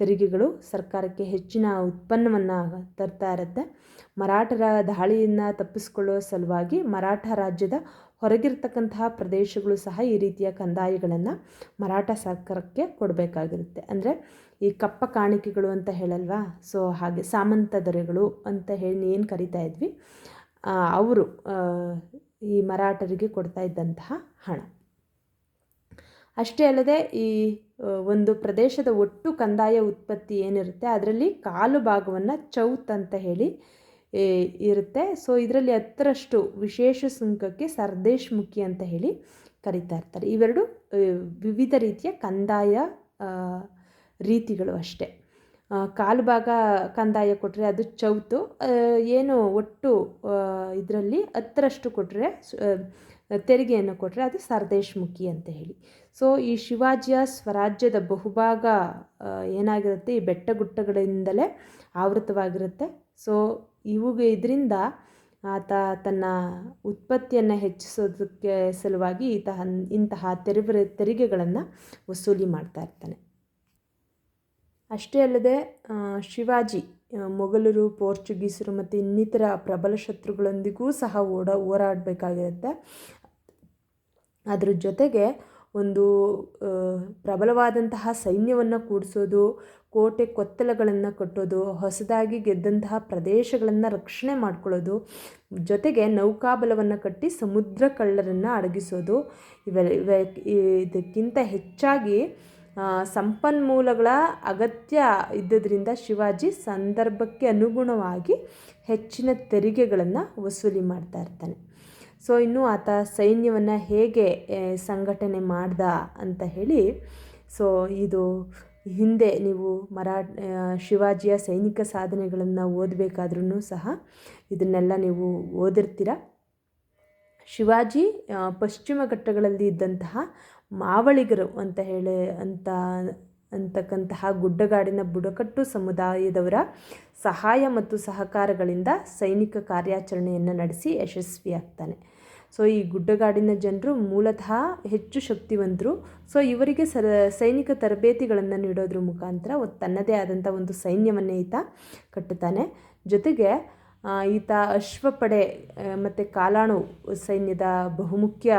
ತೆರಿಗೆಗಳು ಸರ್ಕಾರಕ್ಕೆ ಹೆಚ್ಚಿನ ಉತ್ಪನ್ನವನ್ನು ತರ್ತಾ ಇರುತ್ತೆ. ಮರಾಠರ ದಾಳಿಯನ್ನು ತಪ್ಪಿಸಿಕೊಳ್ಳುವ ಸಲುವಾಗಿ ಮರಾಠ ರಾಜ್ಯದ ಹೊರಗಿರ್ತಕ್ಕಂತಹ ಪ್ರದೇಶಗಳು ಸಹ ಈ ರೀತಿಯ ಕಂದಾಯಗಳನ್ನು ಮರಾಠ ಸರ್ಕಾರಕ್ಕೆ ಕೊಡಬೇಕಾಗಿರುತ್ತೆ. ಅಂದರೆ ಈ ಕಪ್ಪ ಕಾಣಿಕೆಗಳು ಅಂತ ಹೇಳಲ್ವಾ? ಸೊ ಹಾಗೆ ಸಾಮಂತ ದೊರೆಗಳು ಅಂತ ಹೇಳಿ ಏನು ಕರಿತಾ ಇದ್ವಿ. ಅವರು ಈ ಮರಾಠರಿಗೆ ಕೊಡ್ತಾ ಇದ್ದಂತಹ ಹಣ. ಅಷ್ಟೇ ಅಲ್ಲದೆ ಈ ಒಂದು ಪ್ರದೇಶದ ಒಟ್ಟು ಕಂದಾಯ ಉತ್ಪತ್ತಿ ಏನಿರುತ್ತೆ, ಅದರಲ್ಲಿ ಕಾಲು ಭಾಗವನ್ನು ಚೌತ್ ಅಂತ ಹೇಳಿ ಇರುತ್ತೆ. ಸೊ ಇದರಲ್ಲಿ ಹತ್ತರಷ್ಟು ವಿಶೇಷ ಸುಂಕಕ್ಕೆ ಸರ್ದೇಶ್ ಮುಖಿ ಅಂತ ಹೇಳಿ ಕರಿತಾ ಇರ್ತಾರೆ. ಇವೆರಡು ವಿವಿಧ ರೀತಿಯ ಕಂದಾಯ ರೀತಿಗಳು ಅಷ್ಟೇ. ಕಾಲು ಭಾಗ ಕಂದಾಯ ಕೊಟ್ಟರೆ ಅದು ಚೌತು. ಏನು ಒಟ್ಟು ಇದರಲ್ಲಿ ಹತ್ತರಷ್ಟು ಕೊಟ್ಟರೆ ತೆರಿಗೆಯನ್ನು ಕೊಟ್ಟರೆ ಅದು ಸರ್ದೇಶ್ಮುಖಿ ಅಂತ ಹೇಳಿ. ಸೊ, ಈ ಶಿವಾಜಿಯ ಸ್ವರಾಜ್ಯದ ಬಹುಭಾಗ ಏನಾಗಿರುತ್ತೆ? ಈ ಬೆಟ್ಟ ಗುಟ್ಟಗಳಿಂದಲೇ ಆವೃತವಾಗಿರುತ್ತೆ. ಸೊ, ಇವುಗೆ ಇದರಿಂದ ಆತ ತನ್ನ ಉತ್ಪತ್ತಿಯನ್ನು ಹೆಚ್ಚಿಸೋದಕ್ಕೆ ಸಲುವಾಗಿ ಈತ ಇಂತಹ ತೆರಿಗೆ ತೆರಿಗೆಗಳನ್ನು ವಸೂಲಿ ಮಾಡ್ತಾ ಇರ್ತಾನೆ. ಅಷ್ಟೇ ಅಲ್ಲದೆ ಶಿವಾಜಿ ಮೊಘಲರು, ಪೋರ್ಚುಗೀಸರು ಮತ್ತು ಇನ್ನಿತರ ಪ್ರಬಲ ಶತ್ರುಗಳೊಂದಿಗೂ ಸಹ ಓಡ, ಹೋರಾಡಬೇಕಾಗಿರುತ್ತೆ. ಅದ್ರ ಜೊತೆಗೆ ಒಂದು ಪ್ರಬಲವಾದಂತಹ ಸೈನ್ಯವನ್ನು ಕೂಡಿಸೋದು, ಕೋಟೆ ಕೊತ್ತಲಗಳನ್ನು ಕಟ್ಟೋದು, ಹೊಸದಾಗಿ ಗೆದ್ದಂತಹ ಪ್ರದೇಶಗಳನ್ನು ರಕ್ಷಣೆ ಮಾಡ್ಕೊಳ್ಳೋದು, ಜೊತೆಗೆ ನೌಕಾಬಲವನ್ನು ಕಟ್ಟಿ ಸಮುದ್ರ ಕಳ್ಳರನ್ನು ಅಡಗಿಸೋದು ಇವೆ ಇವೆ ಇದಕ್ಕಿಂತ ಹೆಚ್ಚಾಗಿ ಸಂಪನ್ಮೂಲಗಳ ಅಗತ್ಯ ಇದ್ದದರಿಂದ ಶಿವಾಜಿ ಸಂದರ್ಭಕ್ಕೆ ಅನುಗುಣವಾಗಿ ಹೆಚ್ಚಿನ ತೆರಿಗೆಗಳನ್ನು ವಸೂಲಿ ಮಾಡ್ತಾ ಇರ್ತಾನೆ. ಸೊ ಇನ್ನು ಆತ ಸೈನ್ಯವನ್ನು ಹೇಗೆ ಸಂಘಟನೆ ಮಾಡ್ದ ಅಂತ ಹೇಳಿ ಸೊ ಇದು ಹಿಂದೆ ನೀವು ಮರಾ ಶಿವಾಜಿಯ ಸೈನಿಕ ಸಾಧನೆಗಳನ್ನು ಓದಬೇಕಾದ್ರೂ ಸಹ ಇದನ್ನೆಲ್ಲ ನೀವು ಓದಿರ್ತೀರ. ಶಿವಾಜಿ ಪಶ್ಚಿಮ ಘಟ್ಟಗಳಲ್ಲಿ ಇದ್ದಂತಹ ಮಾವಳಿಗರು ಅಂತ ಹೇಳಿ ಅಂತ ಅಂತಕ್ಕಂತಹ ಗುಡ್ಡಗಾಡಿನ ಬುಡಕಟ್ಟು ಸಮುದಾಯದವರ ಸಹಾಯ ಮತ್ತು ಸಹಕಾರಗಳಿಂದ ಸೈನಿಕ ಕಾರ್ಯಾಚರಣೆಯನ್ನು ನಡೆಸಿ ಯಶಸ್ವಿಯಾಗ್ತಾನೆ. ಸೊ, ಈ ಗುಡ್ಡಗಾಡಿನ ಜನರು ಮೂಲತಃ ಹೆಚ್ಚು ಶಕ್ತಿವಂತರು. ಸೊ, ಇವರಿಗೆ ಸರ, ಸೈನಿಕ ತರಬೇತಿಗಳನ್ನು ನೀಡೋದ್ರ ಮುಖಾಂತರ ತನ್ನದೇ ಆದಂಥ ಒಂದು ಸೈನ್ಯವನ್ನೇ ಈತ ಕಟ್ಟುತ್ತಾನೆ. ಜೊತೆಗೆ ಈತ ಅಶ್ವಪಡೆ ಮತ್ತು ಕಾಲಾಣು ಸೈನ್ಯದ ಬಹುಮುಖ್ಯ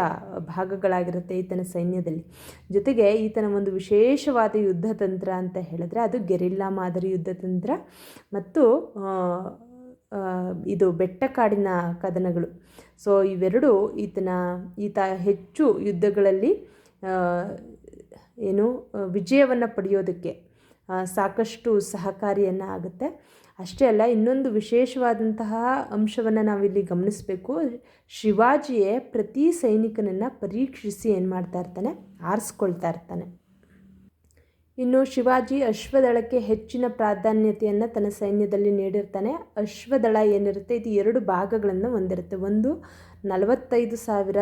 ಭಾಗಗಳಾಗಿರುತ್ತೆ ಈತನ ಸೈನ್ಯದಲ್ಲಿ. ಜೊತೆಗೆ ಈತನ ಒಂದು ವಿಶೇಷವಾದ ಯುದ್ಧ ತಂತ್ರ ಅಂತ ಹೇಳಿದ್ರೆ ಅದು ಗೆರಿಲ್ಲಾ ಮಾದರಿ ಯುದ್ಧ ತಂತ್ರ ಮತ್ತು ಇದು ಬೆಟ್ಟಕಾಡಿನ ಕದನಗಳು. ಸೊ, ಇವೆರಡು ಈತನ, ಈತ ಹೆಚ್ಚು ಯುದ್ಧಗಳಲ್ಲಿ ಏನು, ವಿಜಯವನ್ನು ಪಡೆಯೋದಕ್ಕೆ ಸಾಕಷ್ಟು ಸಹಕಾರಿಯನ್ನು ಆಗುತ್ತೆ. ಅಷ್ಟೇ ಅಲ್ಲ, ಇನ್ನೊಂದು ವಿಶೇಷವಾದಂತಹ ಅಂಶವನ್ನು ನಾವಿಲ್ಲಿ ಗಮನಿಸಬೇಕು. ಶಿವಾಜಿಯೇ ಪ್ರತಿ ಸೈನಿಕನನ್ನು ಪರೀಕ್ಷಿಸಿ ಏನು ಮಾಡ್ತಾ ಇರ್ತಾನೆ? ಆರಿಸ್ಕೊಳ್ತಾ ಇರ್ತಾನೆ. ಇನ್ನು ಶಿವಾಜಿ ಅಶ್ವದಳಕ್ಕೆ ಹೆಚ್ಚಿನ ಪ್ರಾಧಾನ್ಯತೆಯನ್ನು ತನ್ನ ಸೈನ್ಯದಲ್ಲಿ ನೀಡಿರ್ತಾನೆ. ಅಶ್ವದಳ ಏನಿರುತ್ತೆ? ಇದು ಎರಡು ಭಾಗಗಳನ್ನು ಹೊಂದಿರುತ್ತೆ. ಒಂದು ನಲವತ್ತೈದು ಸಾವಿರ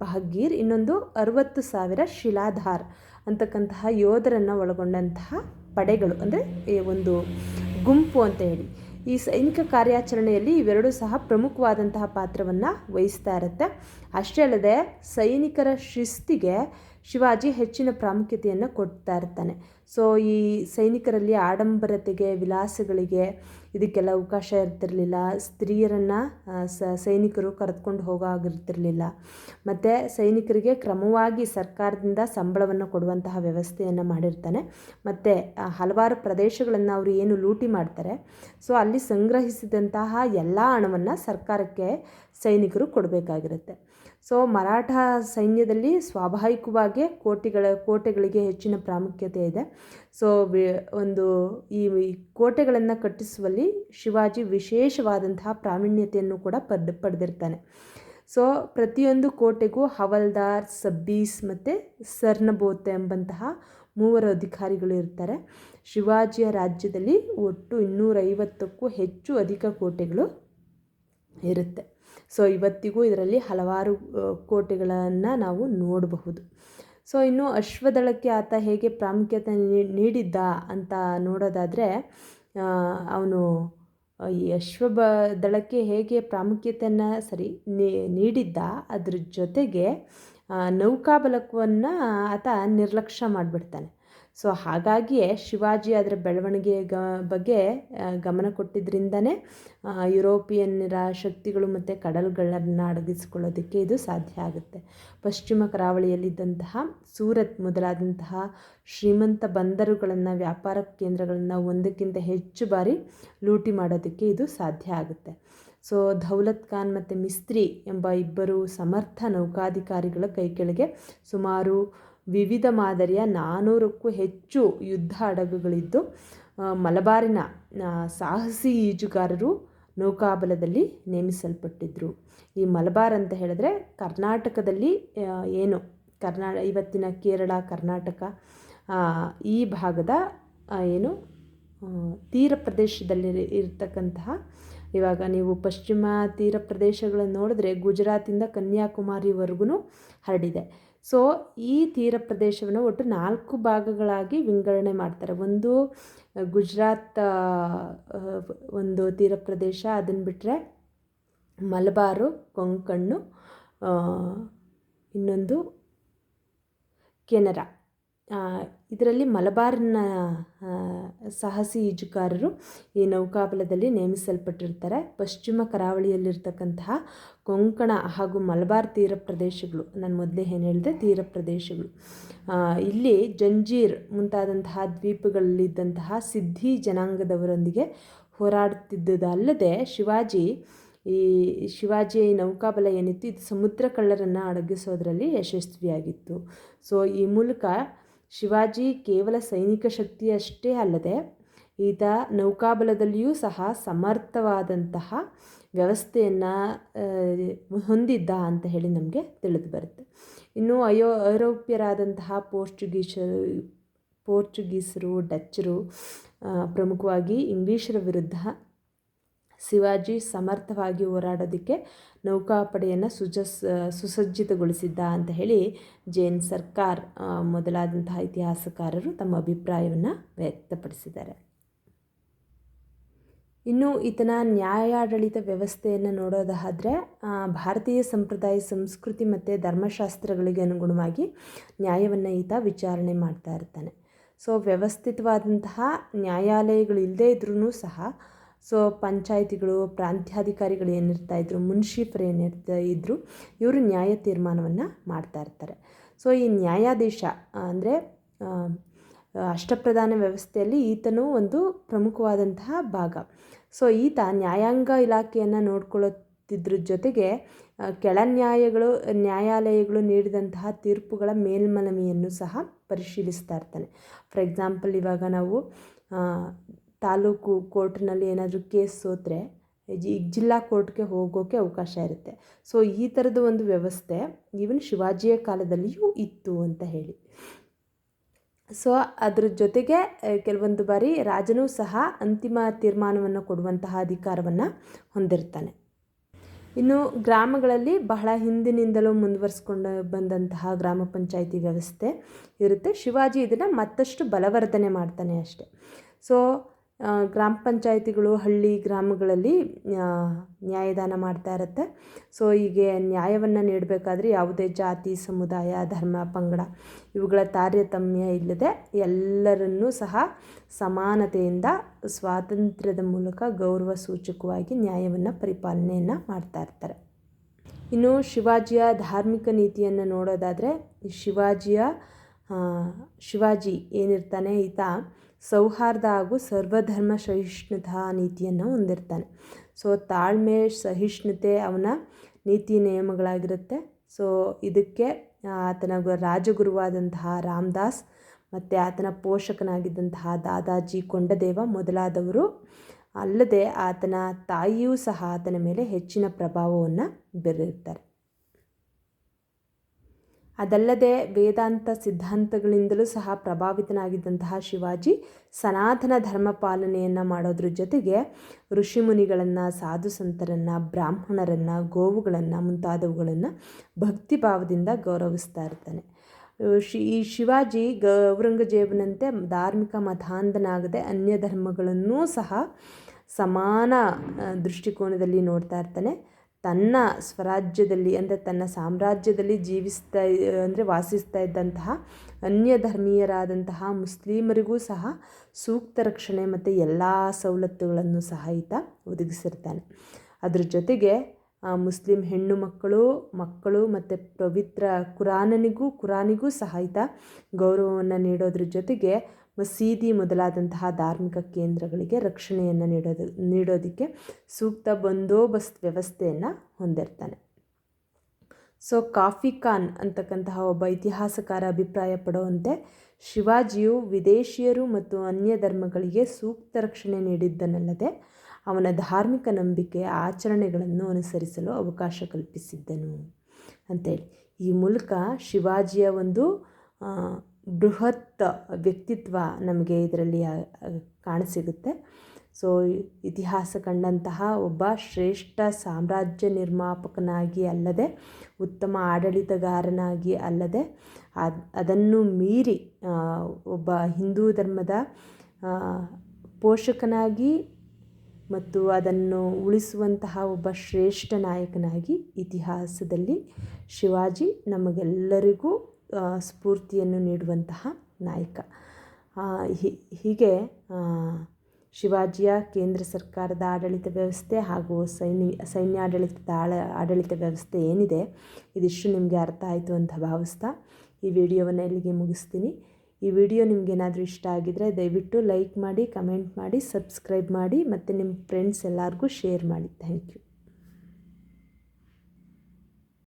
ಬಹಗೀರ್ ಇನ್ನೊಂದು ಅರವತ್ತು ಸಾವಿರ ಶಿಲಾಧಾರ್ ಅಂತಕ್ಕಂತಹ ಯೋಧರನ್ನು ಒಳಗೊಂಡಂತಹ ಪಡೆಗಳು. ಅಂದರೆ ಒಂದು ಗುಂಪು ಅಂತ ಹೇಳಿ. ಈ ಸೈನಿಕ ಕಾರ್ಯಾಚರಣೆಯಲ್ಲಿ ಇವೆರಡೂ ಸಹ ಪ್ರಮುಖವಾದಂತಹ ಪಾತ್ರವನ್ನು ವಹಿಸ್ತಾ ಇರುತ್ತೆ. ಅಷ್ಟೇ ಅಲ್ಲದೆ ಸೈನಿಕರ ಶಿಸ್ತಿಗೆ ಶಿವಾಜಿ ಹೆಚ್ಚಿನ ಪ್ರಾಮುಖ್ಯತೆಯನ್ನು ಕೊಡ್ತಾ ಇರ್ತಾನೆ. ಸೊ ಈ ಸೈನಿಕರಲ್ಲಿ ಆಡಂಬರತೆಗೆ, ವಿಲಾಸಗಳಿಗೆ ಇದಕ್ಕೆಲ್ಲ ಅವಕಾಶ ಇರ್ತಿರಲಿಲ್ಲ. ಸ್ತ್ರೀಯರನ್ನು ಸೈನಿಕರು ಕರೆದುಕೊಂಡು ಹೋಗಾಗಿರ್ತಿರಲಿಲ್ಲ. ಮತ್ತು ಸೈನಿಕರಿಗೆ ಕ್ರಮವಾಗಿ ಸರ್ಕಾರದಿಂದ ಸಂಬಳವನ್ನು ಕೊಡುವಂತಹ ವ್ಯವಸ್ಥೆಯನ್ನು ಮಾಡಿರ್ತಾನೆ. ಮತ್ತು ಹಲವಾರು ಪ್ರದೇಶಗಳನ್ನು ಅವರು ಏನು ಲೂಟಿ ಮಾಡ್ತಾರೆ. ಸೊ, ಅಲ್ಲಿ ಸಂಗ್ರಹಿಸಿದಂತಹ ಎಲ್ಲ ಹಣವನ್ನು ಸರ್ಕಾರಕ್ಕೆ ಸೈನಿಕರು ಕೊಡಬೇಕಾಗಿರುತ್ತೆ. ಸೊ ಮರಾಠ ಸೈನ್ಯದಲ್ಲಿ ಸ್ವಾಭಾವಿಕವಾಗಿ ಕೋಟೆಗಳ, ಕೋಟೆಗಳಿಗೆ ಹೆಚ್ಚಿನ ಪ್ರಾಮುಖ್ಯತೆ ಇದೆ. ಸೊ ಒಂದು ಈ ಕೋಟೆಗಳನ್ನು ಕಟ್ಟಿಸುವಲ್ಲಿ ಶಿವಾಜಿ ವಿಶೇಷವಾದಂತಹ ಪ್ರಾವೀಣ್ಯತೆಯನ್ನು ಕೂಡ ಪಡ್, ಪಡೆದಿರ್ತಾನೆ. ಸೊ ಪ್ರತಿಯೊಂದು ಕೋಟೆಗೂ ಹವಲ್ದಾರ್ ಸಬ್ಬೀಸ್ ಮತ್ತು ಸರ್ನಬೋತೆ ಎಂಬಂತಹ ಮೂವರು ಅಧಿಕಾರಿಗಳು ಇರ್ತಾರೆ. ಶಿವಾಜಿಯ ರಾಜ್ಯದಲ್ಲಿ ಒಟ್ಟು ಇನ್ನೂರೈವತ್ತಕ್ಕೂ ಹೆಚ್ಚು ಅಧಿಕ ಕೋಟೆಗಳು ಇರುತ್ತೆ. ಸೊ ಇವತ್ತಿಗೂ ಇದರಲ್ಲಿ ಹಲವಾರು ಕೋಟೆಗಳನ್ನು ನಾವು ನೋಡಬಹುದು. ಸೊ ಇನ್ನು ಅಶ್ವದಳಕ್ಕೆ ಆತ ಹೇಗೆ ಪ್ರಾಮುಖ್ಯತೆ ನೀಡಿದ್ದ ಅಂತ ನೋಡೋದಾದರೆ ಅವನು ಈ ಅಶ್ವಬ ದಳಕ್ಕೆ ಹೇಗೆ ಪ್ರಾಮುಖ್ಯತೆಯನ್ನು ಸರಿ ನೀಡಿದ್ದ ಅದ್ರ ಜೊತೆಗೆ ನೌಕಾಬಲಕವನ್ನು ಆತ ನಿರ್ಲಕ್ಷ್ಯ ಮಾಡಿಬಿಡ್ತಾನೆ. ಸೊ ಹಾಗಾಗಿಯೇ ಶಿವಾಜಿ ಅದರ ಬೆಳವಣಿಗೆ ಗ, ಬಗ್ಗೆ ಗಮನ ಕೊಟ್ಟಿದ್ದರಿಂದನೇ ಯುರೋಪಿಯನ್ನರ ಶಕ್ತಿಗಳು ಮತ್ತು ಕಡಲುಗಳನ್ನು ಅಡಗಿಸಿಕೊಳ್ಳೋದಕ್ಕೆ ಇದು ಸಾಧ್ಯ ಆಗುತ್ತೆ. ಪಶ್ಚಿಮ ಕರಾವಳಿಯಲ್ಲಿದ್ದಂತಹ ಸೂರತ್ ಮೊದಲಾದಂತಹ ಶ್ರೀಮಂತ ಬಂದರುಗಳನ್ನು, ವ್ಯಾಪಾರ ಕೇಂದ್ರಗಳನ್ನು ಒಂದಕ್ಕಿಂತ ಹೆಚ್ಚು ಬಾರಿ ಲೂಟಿ ಮಾಡೋದಕ್ಕೆ ಇದು ಸಾಧ್ಯ ಆಗುತ್ತೆ. ಸೊ ದೌಲತ್ ಖಾನ್ ಮತ್ತು ಮಿಸ್ತ್ರಿ ಎಂಬ ಇಬ್ಬರು ಸಮರ್ಥ ನೌಕಾಧಿಕಾರಿಗಳ ಕೈ ಕೆಳಗೆ ಸುಮಾರು ವಿವಿಧ ಮಾದರಿಯ ನಾನ್ನೂರಕ್ಕೂ ಹೆಚ್ಚು ಯುದ್ಧ ಹಡಗುಗಳಿದ್ದು ಮಲಬಾರಿನ ಸಾಹಸಿ ಈಜುಗಾರರು ನೌಕಾಬಲದಲ್ಲಿ ನೇಮಿಸಲ್ಪಟ್ಟಿದ್ದರು ಈ ಮಲಬಾರ್ ಅಂತ ಹೇಳಿದ್ರೆ ಕರ್ನಾಟಕದಲ್ಲಿ ಏನು, ಕರ್ನಾ, ಇವತ್ತಿನ ಕೇರಳ, ಕರ್ನಾಟಕ ಈ ಭಾಗದ ಏನು ತೀರ ಪ್ರದೇಶದಲ್ಲಿ ಇರತಕ್ಕಂತಹ, ಇವಾಗ ನೀವು ಪಶ್ಚಿಮ ತೀರ ಪ್ರದೇಶಗಳನ್ನು ನೋಡಿದ್ರೆ ಗುಜರಾತಿಂದ ಕನ್ಯಾಕುಮಾರಿವರೆಗೂ ಹರಡಿದೆ. ಸೊ ಈ ತೀರ ಪ್ರದೇಶವನ್ನು ಒಟ್ಟು ನಾಲ್ಕು ಭಾಗಗಳಾಗಿ ವಿಂಗಡಣೆ ಮಾಡ್ತಾರೆ. ಒಂದು ಗುಜರಾತ್ ಒಂದು ತೀರ ಪ್ರದೇಶ ಅದನ್ನು ಬಿಟ್ಟರೆ ಮಲಬಾರು, ಕೊಂಕಣ್ಣು ಇನ್ನೊಂದು ಕೆನರಾ. ಇದರಲ್ಲಿ ಮಲಬಾರ್ನ ಸಾಹಸಿ ಈಜುಗಾರರು ಈ ನೌಕಾಬಲದಲ್ಲಿ ನೇಮಿಸಲ್ಪಟ್ಟಿರ್ತಾರೆ. ಪಶ್ಚಿಮ ಕರಾವಳಿಯಲ್ಲಿರ್ತಕ್ಕಂತಹ ಕೊಂಕಣ ಹಾಗೂ ಮಲಬಾರ್ ತೀರ ಪ್ರದೇಶಗಳು, ನಾನು ಮೊದಲೇ ಏನು ಹೇಳಿದೆ, ತೀರ ಪ್ರದೇಶಗಳು. ಇಲ್ಲಿ ಜಂಜೀರ್ ಮುಂತಾದಂತಹ ದ್ವೀಪಗಳಲ್ಲಿದ್ದಂತಹ ಸಿದ್ಧಿ ಜನಾಂಗದವರೊಂದಿಗೆ ಹೋರಾಡುತ್ತಿದ್ದುದಲ್ಲದೆ ಶಿವಾಜಿ, ಈ ಶಿವಾಜಿಯ ನೌಕಾಬಲ ಏನಿತ್ತು, ಇದು ಸಮುದ್ರ ಕಳ್ಳರನ್ನು ಅಡಗಿಸೋದರಲ್ಲಿ ಯಶಸ್ವಿಯಾಗಿತ್ತು. ಸೊ, ಈ ಮೂಲಕ ಶಿವಾಜಿ ಕೇವಲ ಸೈನಿಕ ಶಕ್ತಿಯಷ್ಟೇ ಅಲ್ಲದೆ ಈತ ನೌಕಾಬಲದಲ್ಲಿಯೂ ಸಹ ಸಮರ್ಥವಾದಂತಹ ವ್ಯವಸ್ಥೆಯನ್ನು ಹೊಂದಿದ್ದ ಅಂತ ಹೇಳಿ ನಮಗೆ ತಿಳಿದು ಬರುತ್ತೆ. ಇನ್ನು ಅಯೋ, ಐರೋಪ್ಯರಾದಂತಹ ಪೋರ್ಚುಗೀಸರು ಪೋರ್ಚುಗೀಸರು ಡಚ್ಚರು ಪ್ರಮುಖವಾಗಿ ಇಂಗ್ಲೀಷರ ವಿರುದ್ಧ ಶಿವಾಜಿ ಸಮರ್ಥವಾಗಿ ಹೋರಾಡೋದಕ್ಕೆ ನೌಕಾಪಡೆಯನ್ನು ಸುಜಸ್ ಸುಸಜ್ಜಿತಗೊಳಿಸಿದ್ದ ಅಂತ ಹೇಳಿ ಜೈನ್ ಸರ್ಕಾರ್ ಮೊದಲಾದಂತಹ ಇತಿಹಾಸಕಾರರು ತಮ್ಮ ಅಭಿಪ್ರಾಯವನ್ನು ವ್ಯಕ್ತಪಡಿಸಿದ್ದಾರೆ. ಇನ್ನು ಈತನ ನ್ಯಾಯಾಡಳಿತ ವ್ಯವಸ್ಥೆಯನ್ನು ನೋಡೋದಾದರೆ ಭಾರತೀಯ ಸಂಪ್ರದಾಯ ಸಂಸ್ಕೃತಿ ಮತ್ತು ಧರ್ಮಶಾಸ್ತ್ರಗಳಿಗೆ ಅನುಗುಣವಾಗಿ ನ್ಯಾಯವನ್ನು ಈತ ವಿಚಾರಣೆ ಮಾಡ್ತಾ ಇರ್ತಾನೆ. ಸೊ ವ್ಯವಸ್ಥಿತವಾದಂತಹ ನ್ಯಾಯಾಲಯಗಳು ಇಲ್ಲದೇ ಇದ್ರೂ ಸಹ ಸೊ ಪಂಚಾಯಿತಿಗಳು, ಪ್ರಾಂತ್ಯಾಧಿಕಾರಿಗಳು ಏನಿರ್ತಾ ಇದ್ರು, ಮುನ್ಶೀಫರು ಏನಿರ್ತಾ ಇದ್ದರು ಇವರು ನ್ಯಾಯ ತೀರ್ಮಾನವನ್ನು ಮಾಡ್ತಾ ಇರ್ತಾರೆ. ಸೊ ಈ ನ್ಯಾಯಾಧೀಶ, ಅಂದರೆ ಅಷ್ಟಪ್ರಧಾನ ವ್ಯವಸ್ಥೆಯಲ್ಲಿ ಈತನೂ ಒಂದು ಪ್ರಮುಖವಾದಂತಹ ಭಾಗ. ಸೊ ಈತ ನ್ಯಾಯಾಂಗ ಇಲಾಖೆಯನ್ನು ನೋಡ್ಕೊಳ್ಳುತ್ತಿದ್ದರ ಜೊತೆಗೆ ಕೆಳ ನ್ಯಾಯಗಳು, ನ್ಯಾಯಾಲಯಗಳು ನೀಡಿದಂತಹ ತೀರ್ಪುಗಳ ಮೇಲ್ಮನವಿಯನ್ನು ಸಹ ಪರಿಶೀಲಿಸ್ತಾ ಇರ್ತಾನೆ. ಫಾರ್ ಎಕ್ಸಾಂಪಲ್ ಇವಾಗ ನಾವು ತಾಲೂಕು ಕೋರ್ಟ್ನಲ್ಲಿ ಏನಾದರೂ ಕೇಸ್ ಸೋತ್ರೆ ಜಿಲ್ಲಾ ಕೋರ್ಟ್ಗೆ ಹೋಗೋಕ್ಕೆ ಅವಕಾಶ ಇರುತ್ತೆ. ಸೊ ಈ ಥರದ ಒಂದು ವ್ಯವಸ್ಥೆ ಈವನ್ ಶಿವಾಜಿಯ ಕಾಲದಲ್ಲಿಯೂ ಇತ್ತು ಅಂತ ಹೇಳಿ. ಸೊ ಅದರ ಜೊತೆಗೆ ಕೆಲವೊಂದು ಬಾರಿ ರಾಜನೂ ಸಹ ಅಂತಿಮ ತೀರ್ಮಾನವನ್ನು ಕೊಡುವಂತಹ ಅಧಿಕಾರವನ್ನು ಹೊಂದಿರ್ತಾನೆ. ಇನ್ನು ಗ್ರಾಮಗಳಲ್ಲಿ ಬಹಳ ಹಿಂದಿನಿಂದಲೂ ಮುಂದುವರಿಸ್ಕೊಂಡು ಬಂದಂತಹ ಗ್ರಾಮ ಪಂಚಾಯಿತಿ ವ್ಯವಸ್ಥೆ ಇರುತ್ತೆ. ಶಿವಾಜಿ ಇದನ್ನು ಮತ್ತಷ್ಟು ಬಲವರ್ಧನೆ ಮಾಡ್ತಾನೆ ಅಷ್ಟೆ. ಸೊ ಗ್ರಾಮ ಪಂಚಾಯಿತಿಗಳು, ಹಳ್ಳಿ ಗ್ರಾಮಗಳಲ್ಲಿ ನ್ಯಾಯದಾನ ಮಾಡ್ತಾ ಇರುತ್ತೆ. ಸೊ, ಹೀಗೆ ನ್ಯಾಯವನ್ನು ನೀಡಬೇಕಾದ್ರೆ ಯಾವುದೇ ಜಾತಿ, ಸಮುದಾಯ, ಧರ್ಮ, ಪಂಗಡ ಇವುಗಳ ತಾರತಮ್ಯ ಇಲ್ಲದೆ ಎಲ್ಲರನ್ನೂ ಸಹ ಸಮಾನತೆಯಿಂದ ಸ್ವಾತಂತ್ರ್ಯದ ಮೂಲಕ ಗೌರವ ಸೂಚಕವಾಗಿ ನ್ಯಾಯವನ್ನು ಪರಿಪಾಲನೆಯನ್ನು ಮಾಡ್ತಾ ಇರ್ತಾರೆ. ಇನ್ನು ಶಿವಾಜಿಯ ಧಾರ್ಮಿಕ ನೀತಿಯನ್ನು ನೋಡೋದಾದರೆ ಶಿವಾಜಿಯ ಶಿವಾಜಿ ಏನಿರ್ತಾನೆ, ಈತ ಸೌಹಾರ್ದ ಹಾಗೂ ಸರ್ವಧರ್ಮ ಸಹಿಷ್ಣುತಾ ನೀತಿಯನ್ನು ಹೊಂದಿರ್ತಾನೆ. ಸೊ ತಾಳ್ಮೆ ಸಹಿಷ್ಣುತೆ ಅವನ ನೀತಿ ನಿಯಮಗಳಾಗಿರುತ್ತೆ. ಸೊ ಇದಕ್ಕೆ ಆತನ ರಾಜಗುರುವಾದಂತಹ ರಾಮದಾಸ್ ಮತ್ತು ಆತನ ಪೋಷಕನಾಗಿದ್ದಂತಹ ದಾದಾಜಿ ಕೊಂಡದೇವ ಮೊದಲಾದವರು, ಅಲ್ಲದೆ ಆತನ ತಾಯಿಯೂ ಸಹ ಆತನ ಮೇಲೆ ಹೆಚ್ಚಿನ ಪ್ರಭಾವವನ್ನು ಬೀರಿರ್ತಾರೆ. ಅದಲ್ಲದೆ ವೇದಾಂತ ಸಿದ್ಧಾಂತಗಳಿಂದಲೂ ಸಹ ಪ್ರಭಾವಿತನಾಗಿದ್ದಂತಹ ಶಿವಾಜಿ ಸನಾತನ ಧರ್ಮ ಪಾಲನೆಯನ್ನು ಮಾಡೋದ್ರ ಜೊತೆಗೆ ಋಷಿಮುನಿಗಳನ್ನು ಸಾಧು ಸಂತರನ್ನು ಬ್ರಾಹ್ಮಣರನ್ನು, ಗೋವುಗಳನ್ನು ಮುಂತಾದವುಗಳನ್ನು ಭಕ್ತಿಭಾವದಿಂದ ಗೌರವಿಸ್ತಾ ಇರ್ತಾನೆ. ಶಿ, ಈ ಶಿವಾಜಿ ಗ, ಔರಂಗಜೇಬನಂತೆ ಧಾರ್ಮಿಕ ಮತಾಂಧನಾಗದೆ ಅನ್ಯ ಧರ್ಮಗಳನ್ನೂ ಸಹ ಸಮಾನ ದೃಷ್ಟಿಕೋನದಲ್ಲಿ ನೋಡ್ತಾ ಇರ್ತಾನೆ. ತನ್ನ ಸ್ವರಾಜ್ಯದಲ್ಲಿ ಅಂದರೆ ತನ್ನ ಸಾಮ್ರಾಜ್ಯದಲ್ಲಿ ಜೀವಿಸ್ತಾ ಅಂದರೆ ವಾಸಿಸ್ತಾ ಇದ್ದಂತಹ ಅನ್ಯ ಧರ್ಮೀಯರಾದಂತಹ ಮುಸ್ಲಿಮರಿಗೂ ಸಹ ಸೂಕ್ತ ರಕ್ಷಣೆ ಮತ್ತು ಎಲ್ಲ ಸವಲತ್ತುಗಳನ್ನು ಸಹ ಈತ ಒದಗಿಸಿರ್ತಾನೆ. ಅದ್ರ ಜೊತೆಗೆ ಮುಸ್ಲಿಂ ಹೆಣ್ಣು ಮಕ್ಕಳು ಮಕ್ಕಳು ಮತ್ತು ಪವಿತ್ರ ಕುರಾನನಿಗೂ ಕುರಾನಿಗೂ ಸಹ ಈತ ಗೌರವವನ್ನು ನೀಡೋದ್ರ ಜೊತೆಗೆ ಮಸೀದಿ ಮೊದಲಾದಂತಹ ಧಾರ್ಮಿಕ ಕೇಂದ್ರಗಳಿಗೆ ರಕ್ಷಣೆಯನ್ನು ನೀಡೋದು, ನೀಡೋದಕ್ಕೆ ಸೂಕ್ತ ಬಂದೋಬಸ್ತ್ ವ್ಯವಸ್ಥೆಯನ್ನು ಹೊಂದಿರ್ತಾನೆ. ಸೊ, ಕಾಫಿ ಖಾನ್ ಅಂತಕ್ಕಂತಹ ಒಬ್ಬ ಇತಿಹಾಸಕಾರ ಅಭಿಪ್ರಾಯ ಪಡುವಂತೆ ಶಿವಾಜಿಯು ವಿದೇಶಿಯರು ಮತ್ತು ಅನ್ಯ ಧರ್ಮಗಳಿಗೆ ಸೂಕ್ತ ರಕ್ಷಣೆ ನೀಡಿದ್ದನಲ್ಲದೆ, ಅವನ ಧಾರ್ಮಿಕ ನಂಬಿಕೆ ಆಚರಣೆಗಳನ್ನು ಅನುಸರಿಸಲು ಅವಕಾಶ ಕಲ್ಪಿಸಿದ್ದನು ಅಂತೇಳಿ. ಈ ಮೂಲಕ ಶಿವಾಜಿಯ ಒಂದು ಬೃಹತ್ ವ್ಯಕ್ತಿತ್ವ ನಮಗೆ ಇದರಲ್ಲಿ ಕಾಣಸಿಗುತ್ತೆ. ಸೊ, ಇತಿಹಾಸ ಕಂಡಂತಹ ಒಬ್ಬ ಶ್ರೇಷ್ಠ ಸಾಮ್ರಾಜ್ಯ ನಿರ್ಮಾಪಕನಾಗಿ ಅಲ್ಲದೆ, ಉತ್ತಮ ಆಡಳಿತಗಾರನಾಗಿ ಅಲ್ಲದೆ, ಅದು, ಅದನ್ನು ಮೀರಿ ಒಬ್ಬ ಹಿಂದೂ ಧರ್ಮದ ಪೋಷಕನಾಗಿ ಮತ್ತು ಅದನ್ನು ಉಳಿಸುವಂತಹ ಒಬ್ಬ ಶ್ರೇಷ್ಠ ನಾಯಕನಾಗಿ ಇತಿಹಾಸದಲ್ಲಿ ಶಿವಾಜಿ ನಮಗೆಲ್ಲರಿಗೂ ಸ್ಫೂರ್ತಿಯನ್ನು ನೀಡುವಂತಹ ನಾಯಕ. ಹೀಗೆ ಶಿವಾಜಿಯ ಕೇಂದ್ರ ಸರ್ಕಾರದ ಆಡಳಿತ ವ್ಯವಸ್ಥೆ ಹಾಗೂ ಸೈನ್ಯ, ಸೈನ್ಯಾಡಳಿತದ ಆಳ, ಆಡಳಿತ ವ್ಯವಸ್ಥೆ ಏನಿದೆ, ಇದಿಷ್ಟು ನಿಮಗೆ ಅರ್ಥ ಆಯಿತು ಅಂತ ಭಾವಿಸ್ತಾ ಈ ವಿಡಿಯೋವನ್ನು ಇಲ್ಲಿಗೆ ಮುಗಿಸ್ತೀನಿ. ಈ ವಿಡಿಯೋ ನಿಮಗೇನಾದರೂ ಇಷ್ಟ ಆಗಿದರೆ ದಯವಿಟ್ಟು ಲೈಕ್ ಮಾಡಿ, ಕಮೆಂಟ್ ಮಾಡಿ, ಸಬ್ಸ್ಕ್ರೈಬ್ ಮಾಡಿ, ಮತ್ತು ನಿಮ್ಮ ಫ್ರೆಂಡ್ಸ್ ಎಲ್ಲರಿಗೂ ಶೇರ್ ಮಾಡಿ. Thank you.